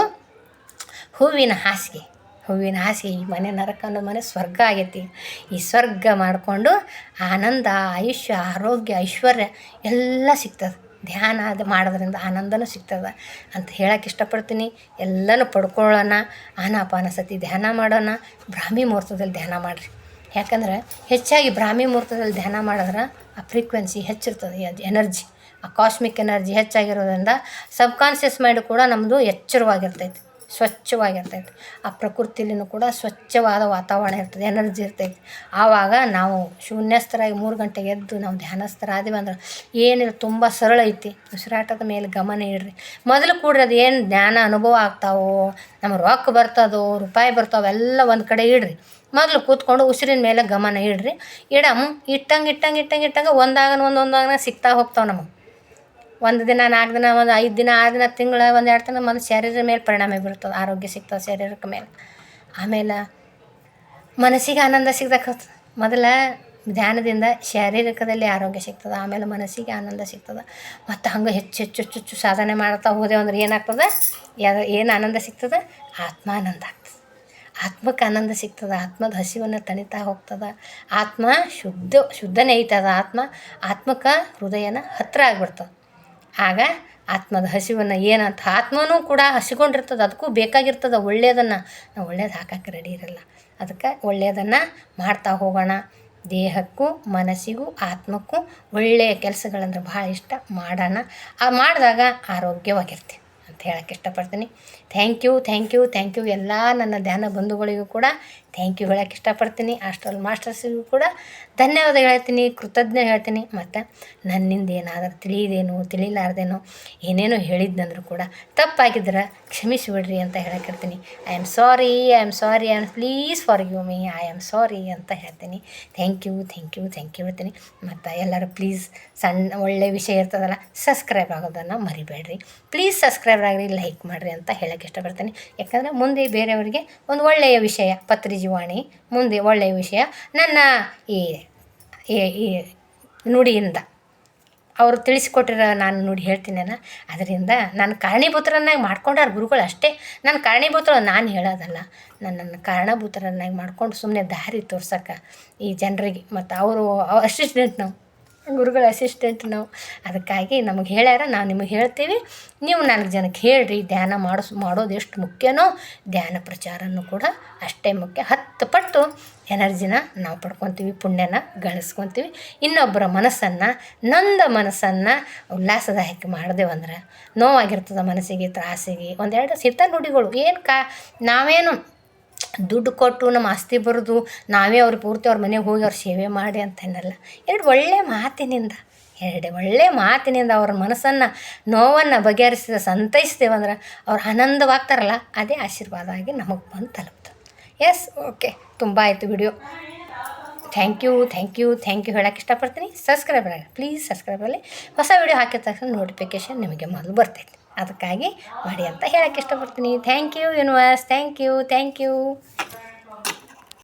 ಹೂವಿನ ಹಾಸಿಗೆ. ಹೂವಿನ ಆಸೆ ಈ ಮನೆ ನರಕ ಅನ್ನೋ ಮನೆ ಸ್ವರ್ಗ ಆಗೈತಿ. ಈ ಸ್ವರ್ಗ ಮಾಡಿಕೊಂಡು ಆನಂದ, ಆಯುಷ್ಯ, ಆರೋಗ್ಯ, ಐಶ್ವರ್ಯ ಎಲ್ಲ ಸಿಗ್ತದೆ. ಧ್ಯಾನ ಅದು ಮಾಡೋದ್ರಿಂದ ಆನಂದನೂ ಸಿಗ್ತದೆ. ಅಂತ ಹೇಳಕ್ಕೆ ಇಷ್ಟಪಡ್ತೀನಿ. ಎಲ್ಲನೂ ಪಡ್ಕೊಳ್ಳೋಣ. ಆನಾಪಾನ ಸತಿ ಧ್ಯಾನ ಮಾಡೋಣ. ಬ್ರಾಹ್ಮಿ ಮುಹೂರ್ತದಲ್ಲಿ ಧ್ಯಾನ ಮಾಡಿರಿ. ಯಾಕಂದ್ರೆ ಹೆಚ್ಚಾಗಿ ಬ್ರಾಹ್ಮಿ ಮುಹೂರ್ತದಲ್ಲಿ ಧ್ಯಾನ ಮಾಡಿದ್ರೆ ಆ ಫ್ರೀಕ್ವೆನ್ಸಿ ಹೆಚ್ಚಿರ್ತದೆ ಎನರ್ಜಿ ಆ ಕಾಸ್ಮಿಕ್ ಎನರ್ಜಿ ಹೆಚ್ಚಾಗಿರೋದ್ರಿಂದ ಸಬ್ಕಾನ್ಷಿಯಸ್ ಮೈಂಡ್ ಕೂಡ ನಮ್ಮದು ಎಚ್ಚರವಾಗಿರ್ತೈತಿ. ಸ್ವಚ್ಛವಾಗಿರ್ತೈತಿ. ಆ ಪ್ರಕೃತಿಲಿನೂ ಕೂಡ ಸ್ವಚ್ಛವಾದ ವಾತಾವರಣ ಇರ್ತದೆ, ಎನರ್ಜಿ ಇರ್ತೈತಿ. ಆವಾಗ ನಾವು ಶೂನ್ಯಸ್ಥರಾಗಿ ಮೂರು ಗಂಟೆಗೆ ಎದ್ದು ನಾವು ಧ್ಯಾನಸ್ಥರಾದೀವಿ ಅಂದ್ರೆ ಏನಿಲ್ಲ, ತುಂಬ ಸರಳ ಐತಿ. ಉಸಿರಾಟದ ಮೇಲೆ ಗಮನ ಇಡ್ರಿ. ಮೊದಲು ಕೂಡ್ರಿ ಅದು ಏನು ಜ್ಞಾನ ಅನುಭವ ಆಗ್ತಾವೋ, ನಮ್ಮ ರೊಕ್ಕ ಬರ್ತದೋ, ರೂಪಾಯಿ ಬರ್ತಾವೋ ಎಲ್ಲ ಒಂದು ಕಡೆ ಇಡ್ರಿ. ಮೊದಲು ಕೂತ್ಕೊಂಡು ಉಸಿರಿನ ಮೇಲೆ ಗಮನ ಇಡ್ರಿ. ಇಡಮ್, ಇಟ್ಟಂಗೆ ಇಟ್ಟಂಗೆ ಇಟ್ಟಂಗೆ ಇಟ್ಟಂಗೆ, ಒಂದಾಗನ ಒಂದೊಂದಾಗ ಸಿಗ್ತಾ ಹೋಗ್ತಾವೆ ನಮಗೆ. ಒಂದು ದಿನ, ನಾಲ್ಕು ದಿನ, ಒಂದು ಐದು ದಿನ, ಆರು ದಿನ, ತಿಂಗಳ, ಒಂದು ಎರಡು ತಿಂಗಳು ಮೊದಲು ಶರೀರದ ಮೇಲೆ ಪರಿಣಾಮ ಬೀರ್ತದೆ ಆರೋಗ್ಯ ಸಿಗ್ತದೆ ಶರೀರಕ್ಕೆ ಮೇಲೆ. ಆಮೇಲೆ ಮನಸ್ಸಿಗೆ ಆನಂದ ಸಿಗ್ತಕ್ಕಂಥ ಮೊದಲ ಧ್ಯಾನದಿಂದ ಶಾರೀರಿಕದಲ್ಲಿ ಆರೋಗ್ಯ ಸಿಗ್ತದೆ. ಆಮೇಲೆ ಮನಸ್ಸಿಗೆ ಆನಂದ ಸಿಗ್ತದೆ. ಮತ್ತು ಹಂಗೆ ಹೆಚ್ಚು ಹೆಚ್ಚು ಹೆಚ್ಚು ಸಾಧನೆ ಮಾಡ್ತಾ ಹೋದೆ ಅಂದ್ರೆ ಏನಾಗ್ತದೆ? ಯಾವ ಏನು ಆನಂದ ಸಿಗ್ತದೆ? ಆತ್ಮಾನಂದ ಆಗ್ತದೆ. ಆತ್ಮಕ್ಕೆ ಆನಂದ ಸಿಗ್ತದೆ. ಆತ್ಮದ ಹಸಿವನ್ನು ತಣಿತಾ ಹೋಗ್ತದೆ. ಆತ್ಮ ಶುದ್ಧ ಶುದ್ಧನೇ ಐತದ ಆತ್ಮ. ಆತ್ಮಕ್ಕೆ ಹೃದಯನ ಹತ್ತಿರ ಆಗ್ಬಿಡ್ತದೆ. ಆಗ ಆತ್ಮದ ಹಸಿವನ್ನು ಏನಂತ ಆತ್ಮನೂ ಕೂಡ ಹಸಿಕೊಂಡಿರ್ತದೆ. ಅದಕ್ಕೂ ಬೇಕಾಗಿರ್ತದೆ ಒಳ್ಳೆಯದನ್ನು ನಾವು ಒಳ್ಳೇದು ಹಾಕಕ್ಕೆ ರೆಡಿ ಇರಲ್ಲ. ಅದಕ್ಕೆ ಒಳ್ಳೆಯದನ್ನು ಮಾಡ್ತಾ ಹೋಗೋಣ. ದೇಹಕ್ಕೂ, ಮನಸ್ಸಿಗೂ, ಆತ್ಮಕ್ಕೂ ಒಳ್ಳೆಯ ಕೆಲಸಗಳಂದ್ರೆ ಭಾಳ ಇಷ್ಟ. ಮಾಡೋಣ. ಆ ಮಾಡಿದಾಗ ಆರೋಗ್ಯವಾಗಿರ್ತೀವಿ ಅಂತ ಹೇಳಕ್ಕೆ ಇಷ್ಟಪಡ್ತೀನಿ. Thank you thank you thank you ಎಲ್ಲ ನನ್ನ ಧ್ಯಾನ ಬಂಧುಗಳಿಗೂ ಕೂಡ ಥ್ಯಾಂಕ್ ಯು ಹೇಳಕ್ಕೆ ಇಷ್ಟಪಡ್ತೀನಿ. ಆಸ್ಟ್ರಲ್ ಮಾಸ್ಟರ್ಸಿಗೂ ಕೂಡ ಧನ್ಯವಾದ ಹೇಳ್ತೀನಿ ಕೃತಜ್ಞ ಹೇಳ್ತೀನಿ. ಮತ್ತು ನನ್ನಿಂದ ಏನಾದರೂ ತಿಳಿಯದೇನೋ ತಿಳಿಲಾರ್ದೇನೋ, ಏನೇನೋ ಹೇಳಿದ್ನಂದ್ರೂ ಕೂಡ ತಪ್ಪಾಗಿದ್ರೆ ಕ್ಷಮಿಸಿಬಿಡ್ರಿ ಅಂತ ಹೇಳಕ್ಕಿರ್ತೀನಿ I am sorry I am sorry and please for you me I am sorry ಅಂತ ಹೇಳ್ತೀನಿ. Thank you thank you thank you ಹೇಳ್ತೀನಿ. ಮತ್ತು ಎಲ್ಲರೂ ಪ್ಲೀಸ್ ಸಣ್ಣ ಒಳ್ಳೆಯ ವಿಷಯ ಇರ್ತದಲ್ಲ ಸಬ್ಸ್ಕ್ರೈಬ್ ಆಗೋದನ್ನು ಮರಿಬೇಡ್ರಿ. ಪ್ಲೀಸ್ ಸಬ್ಸ್ಕ್ರೈಬ್ ಆಗಿರಿ ಲೈಕ್ ಮಾಡಿರಿ ಅಂತ ಹೇಳಕ್ಕೆ ಇಷ್ಟಪಡ್ತೀನಿ. ಯಾಕಂದರೆ ಮುಂದೆ ಬೇರೆಯವರಿಗೆ ಒಂದು ಒಳ್ಳೆಯ ವಿಷಯ ಪತ್ರಿಜೀವಾಣಿ ಮುಂದೆ ಒಳ್ಳೆಯ ವಿಷಯ, ನನ್ನ ಈ, ಈ- ನುಡಿಯಿಂದ. ಅವರು ತಿಳಿಸಿಕೊಟ್ಟಿರೋ ನಾನು ನೋಡಿ ನಾನು ಅದರಿಂದ ನಾನು ಕಾರಣೀಭೂತರನ್ನಾಗಿ ಮಾಡ್ಕೊಂಡಾರ ಗುರುಗಳು ಅಷ್ಟೇ. ನಾನು ಕಾರಣೀಭೂತರು ನಾನು ಹೇಳೋದಲ್ಲ. ನನ್ನನ್ನು ಕಾರಣಭೂತರನ್ನಾಗಿ ಮಾಡ್ಕೊಂಡು ಸುಮ್ಮನೆ ದಾರಿ ತೋರ್ಸೋಕೆ ಈ ಜನರಿಗೆ. ಮತ್ತು ಅವರು ಅಸಿಸ್ಟೆಂಟ್ ನಾವು. ಗುರುಗಳ ಅಸಿಸ್ಟೆಂಟ್ ನಾವು. ಅದಕ್ಕಾಗಿ ನಮಗೆ ಹೇಳ್ಯಾರ ನಾವು ನಿಮಗೆ ಹೇಳ್ತೀವಿ. ನೀವು ನಾಲ್ಕು ಜನಕ್ಕೆ ಹೇಳ್ರಿ, ಧ್ಯಾನ ಮಾಡಿಸ್, ಮಾಡೋದು ಎಷ್ಟು ಮುಖ್ಯನೋ, ಧ್ಯಾನ ಪ್ರಚಾರನೂ ಕೂಡ ಅಷ್ಟೇ ಮುಖ್ಯ. ಹತ್ತು ಪಟ್ಟು ಎನರ್ಜಿನ ನಾವು ಪಡ್ಕೊತೀವಿ, ಪುಣ್ಯನ ಗಳಿಸ್ಕೊತೀವಿ. ಇನ್ನೊಬ್ಬರ ಮನಸ್ಸನ್ನು, ನೊಂದ ಮನಸ್ಸನ್ನು ಉಲ್ಲಾಸದಾಯಕ ಮಾಡಿದೆವಂದ್ರೆ ನೋವಾಗಿರ್ತದೆ ಮನಸ್ಸಿಗೆ, ತ್ರಾಸಿಗೆ, ಒಂದೆರಡು ಸಿತ ನುಡಿಗಳು ಏನು ಕಾ, ನಾವೇನು ದುಡ್ಡು ಕೊಟ್ಟು ನಮ್ಮ ಆಸ್ತಿ ಬರೆದು ನಾವೇ ಅವ್ರ ಪೂರ್ತಿ ಅವ್ರ ಮನೆಗೆ ಹೋಗಿ ಅವ್ರ ಸೇವೆ ಮಾಡಿ ಅಂತ ಏನಲ್ಲ ಎರಡು ಒಳ್ಳೆಯ ಮಾತಿನಿಂದ, ಎರಡು ಒಳ್ಳೆಯ ಮಾತಿನಿಂದ ಅವ್ರ ಮನಸ್ಸನ್ನು, ನೋವನ್ನು ಬಗೆಹರಿಸಿದ ಸಂತೈಸ್ತೇವಂದ್ರೆ ಅವ್ರು ಆನಂದವಾಗ್ತಾರಲ್ಲ, ಅದೇ ಆಶೀರ್ವಾದ ಆಗಿ ನಮಗೆ ಬಂದು ತಲುಪ್ತದೆ ಎಸ್ ಓಕೆ ತುಂಬ ಆಯಿತು video thank you thank you thank you ಹೇಳಕ್ಕೆ ಇಷ್ಟಪಡ್ತೀನಿ. ಸಬ್ಸ್ಕ್ರೈಬ್ ಆಗಿ ಪ್ಲೀಸ್ ಸಬ್ಸ್ಕ್ರೈಬ್ ಆಗಲಿ ಹೊಸ ವಿಡಿಯೋ ಹಾಕಿದ ತಕ್ಷಣ ನೋಟಿಫಿಕೇಷನ್ ನಿಮಗೆ ಮೊದಲು ಬರ್ತೈತಿ. ಅದಕ್ಕಾಗಿ ಮಾಡಿ ಅಂತ ಹೇಳಕ್ಕೆ ಇಷ್ಟಪಡ್ತೀನಿ. Thank you universe thank you thank you